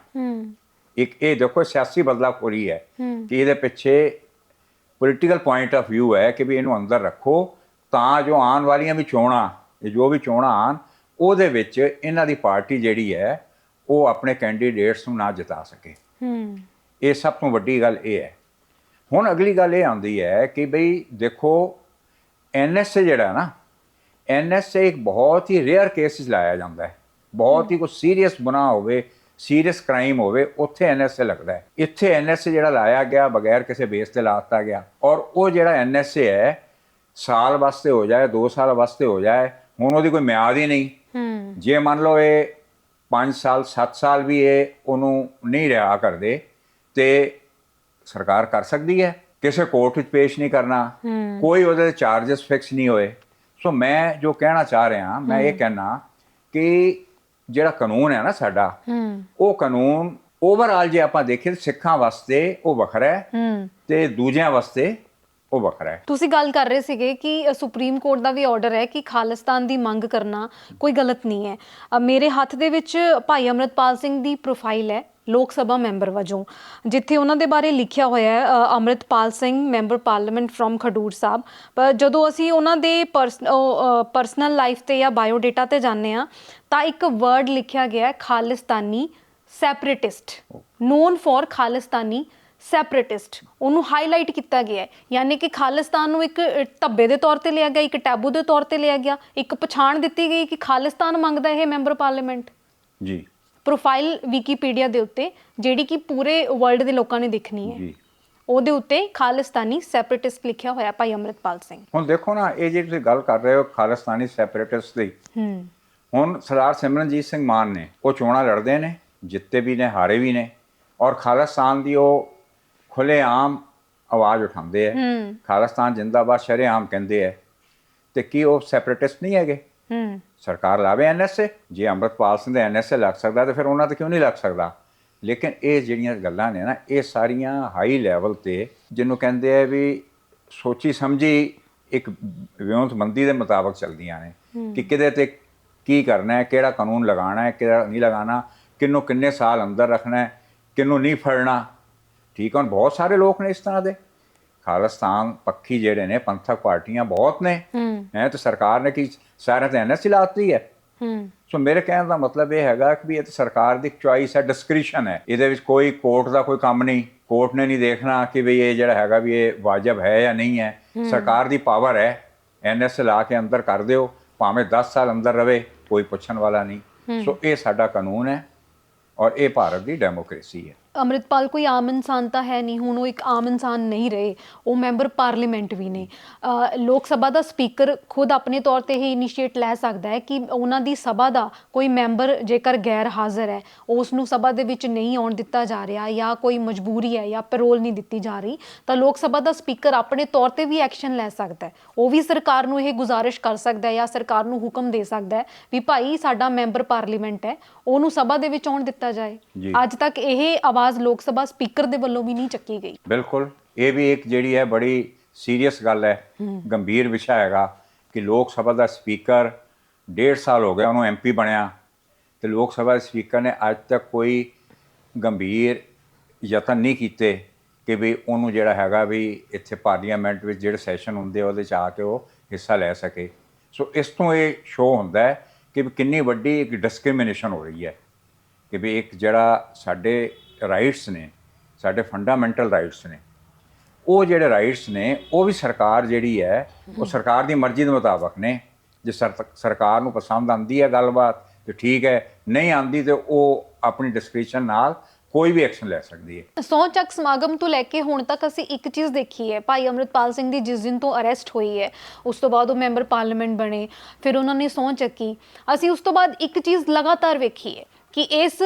ਇੱਕ ਇਹ ਦੇਖੋ ਸਿਆਸੀ ਬਦਲਾਖੋਰੀ ਹੈ ਹੂੰ। ਕਿ ਇਹਦੇ ਪਿੱਛੇ ਪੋਲੀਟੀਕਲ ਪੁਆਇੰਟ ਆਫ View ਹੈ ਕਿ ਵੀ ਇਹਨੂੰ ਅੰਦਰ ਰੱਖੋ ਤਾਂ ਜੋ ਆਉਣ ਵਾਲੀਆਂ ਵੀ ਚੋਣਾਂ ਇਹ ਜੋ ਵੀ ਚੋਣਾਂ ਆਣ ਉਹਦੇ ਵਿੱਚ ਇਹਨਾਂ ਦੀ ਪਾਰਟੀ ਜਿਹੜੀ ਹੈ ਉਹ ਆਪਣੇ ਕੈਂਡੀਡੇਟਸ ਨੂੰ ਨਾ ਜਿਤਾ ਸਕੇ। ਹੂੰ। ਇਹ ਸਭ ਤੋਂ ਵੱਡੀ ਗੱਲ ਇਹ ਹੈ। ਹੁਣ ਅਗਲੀ ਗੱਲ ਇਹ ਆਉਂਦੀ ਹੈ ਕਿ ਬਈ ਦੇਖੋ ਐਨਐਸਏ ਜਿਹੜਾ ਨਾ ਐਨਐਸਏ ਇੱਕ ਬਹੁਤ ਹੀ ਰੇਅਰ ਕੇਸਿਸ ਲਾਇਆ ਜਾਂਦਾ ਹੈ। ਬਹੁਤ ਹੀ ਕੋਈ ਸੀਰੀਅਸ ਗੁਨਾਹ ਹੋਵੇ ਸੀਰੀਅਸ ਕ੍ਰਾਈਮ ਹੋਵੇ ਉੱਥੇ ਐਨਐਸਏ ਲੱਗਦਾ ਹੈ। ਇੱਥੇ ਐਨਐਸਏ ਜਿਹੜਾ ਲਾਇਆ ਗਿਆ ਬਗੈਰ ਕਿਸੇ ਬੇਸ ਤੇ ਲਾਤਾ ਗਿਆ। ਔਰ ਉਹ ਜਿਹੜਾ ਐਨਐਸਏ ਹੈ ਸਾਲ ਵਾਸਤੇ ਹੋ ਜਾਏ 2 ਸਾਲ ਵਾਸਤੇ ਹੋ ਜਾਏ ਹੁਣ ਉਹਦੀ ਕੋਈ ਮਿਆਦ ਹੀ ਨਹੀਂ। ਹੂੰ। ਜੇ ਮੰਨ ਲਓ ਇਹ 5 ਸਾਲ 7 ਸਾਲ ਵੀ ਇਹ ਉਹਨੂੰ ਨਹੀਂ ਰਿਹਾ ਕਰਦੇ ਤੇ ਸਰਕਾਰ ਕਰ ਸਕਦੀ ਹੈ ਕਿਸੇ ਕੋਰਟ ਵਿੱਚ ਪੇਸ਼ ਨਹੀਂ ਕਰਨਾ ਕੋਈ ਉਹਦੇ ਚਾਰजेस ਫਿਕਸ ਨਹੀਂ ਹੋਏ। ਸੋ ਮੈਂ ਜੋ ਕਹਿਣਾ ਚਾਹ ਰਿਹਾ ਮੈਂ ਇਹ ਕਹਿਣਾ ਕਿ ਜਿਹੜਾ ਕਾਨੂੰਨ ਹੈ ਨਾ ਸਾਡਾ ਉਹ ਕਾਨੂੰਨ ਓਵਰਆਲ ਜੇ ਆਪਾਂ ਦੇਖੀਏ ਸਿੱਖਾਂ ਵਾਸਤੇ ਉਹ ਵੱਖਰਾ ਹੈ ਤੇ ਦੂਜਿਆਂ ਵਾਸਤੇ ਉਹ ਵੱਖਰਾ ਹੈ। ਤੁਸੀਂ ਗੱਲ ਕਰ ਰਹੇ ਸੀਗੇ ਕਿ ਸੁਪਰੀਮ ਕੋਰਟ ਦਾ ਵੀ ਆਰਡਰ ਹੈ ਕਿ ਖਾਲਿਸਤਾਨ ਦੀ ਮੰਗ ਕਰਨਾ ਕੋਈ ਗਲਤ ਨਹੀਂ ਹੈ। ਮੇਰੇ ਹੱਥ ਦੇ ਵਿੱਚ ਭਾਈ ਅਮਰਤਪਾਲ ਸਿੰਘ ਦੀ ਪ੍ਰੋਫਾਈਲ ਹੈ। ਲੋਕ ਸਭਾ ਮੈਂਬਰ ਵਜੋਂ ਜਿੱਥੇ ਉਹਨਾਂ ਦੇ ਬਾਰੇ ਲਿਖਿਆ ਹੋਇਆ ਹੈ ਅ, Amritpal Singh member parliament from Khadoor Sahib. ਪਰ ਜਦੋਂ ਅਸੀਂ ਉਹਨਾਂ ਦੇ ਪਰਸਨਲ ਲਾਈਫ ਤੇ ਜਾਂ ਬਾਇਓਡਾਟਾ ਤੇ ਜਾਂਦੇ ਆ ਤਾਂ ਇੱਕ ਵਰਡ ਲਿਖਿਆ ਗਿਆ ਹੈ Khalistani separatist known for Khalistani separatist ਉਹਨੂੰ ਹਾਈਲਾਈਟ ਕੀਤਾ ਗਿਆ ਹੈ। ਯਾਨੀ ਕਿ ਖਾਲਿਸਤਾਨ ਨੂੰ ਇੱਕ ਅ, ਧੱਬੇ ਦੇ ਤੌਰ ਤੇ ਲਿਆ ਗਿਆ ਇੱਕ ਟੈਬੂ ਦੇ ਤੌਰ ਤੇ ਲਿਆ ਗਿਆ ਇੱਕ ਪਛਾਣ ਦਿੱਤੀ ਗਈ ਕਿ ਖਾਲਿਸਤਾਨ ਮੰਗਦਾ ਇਹ ਮੈਂਬਰ ਪਾਰਲੀਮੈਂਟ? ਜੀ। ਪ੍ਰੋਫਾਈਲ ਵਿਕੀਪੀਡੀਆ ਦੇ ਉੱਤੇ ਜਿਹੜੀ ਕਿ ਪੂਰੇ ਵਰਲਡ ਦੇ ਲੋਕਾਂ ਨੇ ਦੇਖਣੀ ਹੈ। ਜੀ। ਉਹਦੇ ਉੱਤੇ ਖਾਲਿਸਤਾਨੀ ਸੈਪਰੇਟਿਸਟ ਲਿਖਿਆ ਹੋਇਆ ਭਾਈ ਅਮਰਿਤਪਾਲ ਸਿੰਘ। ਹੁਣ ਦੇਖੋ ਨਾ ਇਹ ਜਿਹੜੀ ਤੁਸੀਂ ਗੱਲ ਕਰ ਰਹੇ ਹੋ ਖਾਲਿਸਤਾਨੀ ਸੈਪਰੇਟਿਸਟ ਦੀ ਹੂੰ। ਹੁਣ ਸਰਦਾਰ ਸਿਮਰਨਜੀਤ ਸਿੰਘ ਮਾਨ ਨੇ ਉਹ ਚੋਣਾਂ ਲੜਦੇ ਨੇ ਜਿੱਤੇ ਵੀ ਨੇ ਹਾਰੇ ਵੀ ਨੇ ਔਰ ਖਾਲਿਸਤਾਨ ਦੀ ਉਹ ਖੁੱਲ੍ਹੇਆਮ ਆਵਾਜ਼ ਉਠਾਉਂਦੇ ਆ। ਖਾਲਿਸਤਾਨ ਜਿੰਦਾਬਾਦ ਸ਼ਰੇਆਮ ਕਹਿੰਦੇ ਆ ਤੇ ਕੀ ਉਹ ਸੈਪਰੇਟਿਸਟ ਨਹੀਂ ਹੈਗੇ? ਹੂੰ। ਸਰਕਾਰ ਲਾਵੇ ਐਨਐਸਏ ਜੇ ਅੰਮ੍ਰਿਤਪਾਲ ਸਿੰਘ ਦਾ ਐਨਐਸਏ ਲੱਗ ਸਕਦਾ ਤੇ ਫਿਰ ਉਹਨਾਂ ਤੇ ਕਿਉਂ ਨਹੀਂ ਲੱਗ ਸਕਦਾ? ਲੇਕਿਨ ਇਹ ਜਿਹੜੀਆਂ ਗੱਲਾਂ ਨੇ ਨਾ ਇਹ ਸਾਰੀਆਂ ਹਾਈ ਲੈਵਲ ਤੇ ਜਿਹਨੂੰ ਕਹਿੰਦੇ ਆ ਵੀ ਸੋਚੀ ਸਮਝੀ ਇੱਕ ਵਿਉਂਤਬੰਦੀ ਦੇ ਮੁਤਾਬਕ ਚੱਲਦੀਆਂ ਨੇ। ਕਿ ਕਿਹਦੇ ਤੇ ਕੀ ਕਰਨਾ ਹੈ ਕਿਹੜਾ ਕਾਨੂੰਨ ਲਗਾਉਣਾ ਹੈ ਕਿਹੜਾ ਨਹੀਂ ਲਗਾਉਣਾ ਕਿਹਨੂੰ ਕਿੰਨੇ ਸਾਲ ਅੰਦਰ ਰੱਖਣਾ ਹੈ ਕਿਹਨੂੰ ਨਹੀਂ ਫੜਨਾ। ਠੀਕ ਹੈ ਹੁਣ ਬਹੁਤ ਸਾਰੇ ਲੋਕ ਨੇ ਇਸ ਤਰ੍ਹਾਂ ਦੇ। ਖਾਲਿਸਤਾਨ ਪੱਖੀ ਜਿਹੜੇ ਨੇ ਪੰਥਕ ਪਾਰਟੀਆਂ ਬਹੁਤ ਨੇ। ਹੂੰ। ਤੇ ਸਰਕਾਰ ਨੇ ਕੀ ਸਾਰਿਆਂ ਤੇ ਐਨਐਸਸੀ ਲਾਤੀ ਹੈ। ਹੂੰ। ਸੋ ਮੇਰੇ ਕਹਿਣ ਦਾ ਮਤਲਬ ਇਹ ਹੈਗਾ ਕਿ ਵੀ ਇਹ ਤਾਂ ਸਰਕਾਰ ਦੀ ਚੁਆਇਸ ਹੈ ਡਿਸਕ੍ਰਿਸ਼ਨ ਹੈ। ਇਹਦੇ ਵਿੱਚ ਕੋਈ ਕੋਰਟ ਦਾ ਕੋਈ ਕੰਮ ਨਹੀਂ। ਕੋਰਟ ਨੇ ਨਹੀਂ ਦੇਖਣਾ ਕਿ ਵੀ ਇਹ ਜਿਹੜਾ ਹੈਗਾ ਵੀ ਇਹ ਵਾਜਬ ਹੈ ਜਾਂ ਨਹੀਂ ਹੈ। ਸਰਕਾਰ ਦੀ ਪਾਵਰ ਹੈ। ਐਨਐਸ ਲਾ ਕੇ ਅੰਦਰ ਕਰ ਦਿਓ। ਭਾਵੇਂ 10 ਸਾਲ ਅੰਦਰ ਰਵੇ ਕੋਈ ਪੁੱਛਣ ਵਾਲਾ ਨਹੀਂ। ਸੋ ਇਹ ਸਾਡਾ ਕਾਨੂੰਨ ਹੈ ਔਰ ਇਹ ਭਾਰਤ ਦੀ ਡੈਮੋਕ੍ਰੇਸੀ ਹੈ। ਅਮਰਿਤਪਾਲ ਕੋਈ ਆਮ ਇਨਸਾਨ ਤਾਂ ਹੈ ਨਹੀਂ, ਹੁਣ ਉਹ ਇੱਕ ਆਮ ਇਨਸਾਨ ਨਹੀਂ ਰਹੇ, ਉਹ ਮੈਂਬਰ ਪਾਰਲੀਮੈਂਟ ਵੀ ਨੇ। ਲੋਕ ਸਭਾ ਦਾ ਸਪੀਕਰ ਖੁਦ ਆਪਣੇ ਤੌਰ ਤੇ ਹੀ ਇਨੀਸ਼ੀਏਟ ਲੈ ਸਕਦਾ ਹੈ ਕਿ ਉਹਨਾਂ ਦੀ ਸਭਾ ਦਾ ਕੋਈ ਮੈਂਬਰ ਜੇਕਰ ਗੈਰ ਹਾਜ਼ਰ ਹੈ, ਉਸ ਨੂੰ ਸਭਾ ਦੇ ਵਿੱਚ ਨਹੀਂ ਆਉਣ ਦਿੱਤਾ ਜਾ ਰਿਹਾ ਜਾਂ ਕੋਈ ਮਜਬੂਰੀ ਹੈ ਜਾਂ ਪੈਰੋਲ ਨਹੀਂ ਦਿੱਤੀ ਜਾ ਰਹੀ, ਤਾਂ ਲੋਕ ਸਭਾ ਦਾ ਸਪੀਕਰ ਆਪਣੇ ਤੌਰ ਤੇ ਵੀ ਐਕਸ਼ਨ ਲੈ ਸਕਦਾ ਹੈ। ਉਹ ਵੀ ਸਰਕਾਰ ਨੂੰ ਇਹ ਗੁਜ਼ਾਰਿਸ਼ ਕਰ ਸਕਦਾ ਹੈ ਜਾਂ ਸਰਕਾਰ ਨੂੰ ਹੁਕਮ ਦੇ ਸਕਦਾ ਹੈ ਵੀ ਭਾਈ ਸਾਡਾ ਮੈਂਬਰ ਪਾਰਲੀਮੈਂਟ ਹੈ ਉਹਨੂੰ ਸਭਾ ਦੇ ਵਿੱਚ ਆਉਣ ਦਿੱਤਾ ਜਾਏ। ਅੱਜ ਤੱਕ ਇਹ ਆਵਾਜ਼ ਲੋਕ ਸਭਾ ਸਪੀਕਰ ਦੇ ਵੱਲੋਂ ਵੀ ਨਹੀਂ ਚੱਕੀ ਗਈ। ਬਿਲਕੁਲ। ਇਹ ਵੀ ਇੱਕ ਜਿਹੜੀ ਹੈ ਬੜੀ ਸੀਰੀਅਸ ਗੱਲ ਹੈ ਗੰਭੀਰ ਵਿਸ਼ਾ ਹੈਗਾ ਕਿ ਲੋਕ ਸਭਾ ਦਾ ਸਪੀਕਰ ਡੇਢ ਸਾਲ ਹੋ ਗਿਆ ਉਹਨੂੰ ਐਮਪੀ ਬਣਿਆ। ਤੇ ਲੋਕ ਸਭਾ ਦੇ ਸਪੀਕਰ ਨੇ ਅੱਜ ਤੱਕ ਕੋਈ ਗੰਭੀਰ ਯਤਨ ਨਹੀਂ ਕੀਤੇ ਕਿ ਵੀ ਉਹਨੂੰ ਜਿਹੜਾ ਹੈਗਾ ਵੀ ਇੱਥੇ ਪਾਰਲੀਮੈਂਟ ਵਿੱਚ ਜਿਹੜੇ ਸੈਸ਼ਨ ਹੁੰਦੇ ਆ ਉਹਦੇ ਚ ਆ ਕੇ ਉਹ ਹਿੱਸਾ ਲੈ ਸਕੇ। ਸੋ ਇਸ ਤੋਂ ਇਹ ਸ਼ੋਅ ਹੁੰਦਾ ਹੈ ਕਿ ਵੀ ਕਿੰਨੀ ਵੱਡੀ ਇੱਕ ਡਿਸਕ੍ਰਿਮੀਨੇਸ਼ਨ ਹੋ ਰਹੀ ਹੈ ਕਿ ਵੀ ਇੱਕ ਜਿਹੜਾ ਸਾਡੇ ਰਾਈਟਸ ਨੇ, ਸਾਡੇ ਫੰਡਾਮੈਂਟਲ ਰਾਈਟਸ ਨੇ, ਉਹ ਜਿਹੜੇ ਰਾਈਟਸ ਨੇ, ਉਹ ਵੀ ਸਰਕਾਰ ਜਿਹੜੀ ਹੈ, ਉਹ ਸਰਕਾਰ ਦੀ ਮਰਜ਼ੀ ਦੇ ਮੁਤਾਬਕ ਨੇ। ਜੇ ਸਰਕਾਰ ਨੂੰ ਪਸੰਦ ਆਂਦੀ ਹੈ ਗੱਲਬਾਤ, ਤੇ ਠੀਕ ਹੈ, ਨਹੀਂ ਆਂਦੀ ਤੇ ਉਹ ਆਪਣੀ ਡਿਸਕ੍ਰਿਪਸ਼ਨ ਨਾਲ ਕੋਈ ਵੀ ਐਕਸ਼ਨ ਲੈ ਸਕਦੀ ਹੈ। ਸਹੁੰ ਚੱਕ ਸਮਾਗਮ ਤੋਂ ਲੈ ਕੇ ਹੁਣ ਤੱਕ ਅਸੀਂ ਇੱਕ ਚੀਜ਼ ਦੇਖੀ ਹੈ। ਭਾਈ ਅਮਰਿਤਪਾਲ ਸਿੰਘ ਦੀ ਜਿਸ ਦਿਨ ਤੋਂ ਅਰੈਸਟ ਹੋਈ ਹੈ, ਉਸ ਤੋਂ ਬਾਅਦ ਉਹ ਮੈਂਬਰ ਪਾਰਲੀਮੈਂਟ ਬਣੇ, ਫਿਰ ਉਹਨਾਂ ਨੇ ਸਹੁੰ ਚੱਕੀ। ਅਸੀਂ ਉਸ ਤੋਂ ਬਾਅਦ ਇੱਕ ਚੀਜ਼ ਲਗਾਤਾਰ ਵੇਖੀ ਹੈ ਕਿ ਇਸ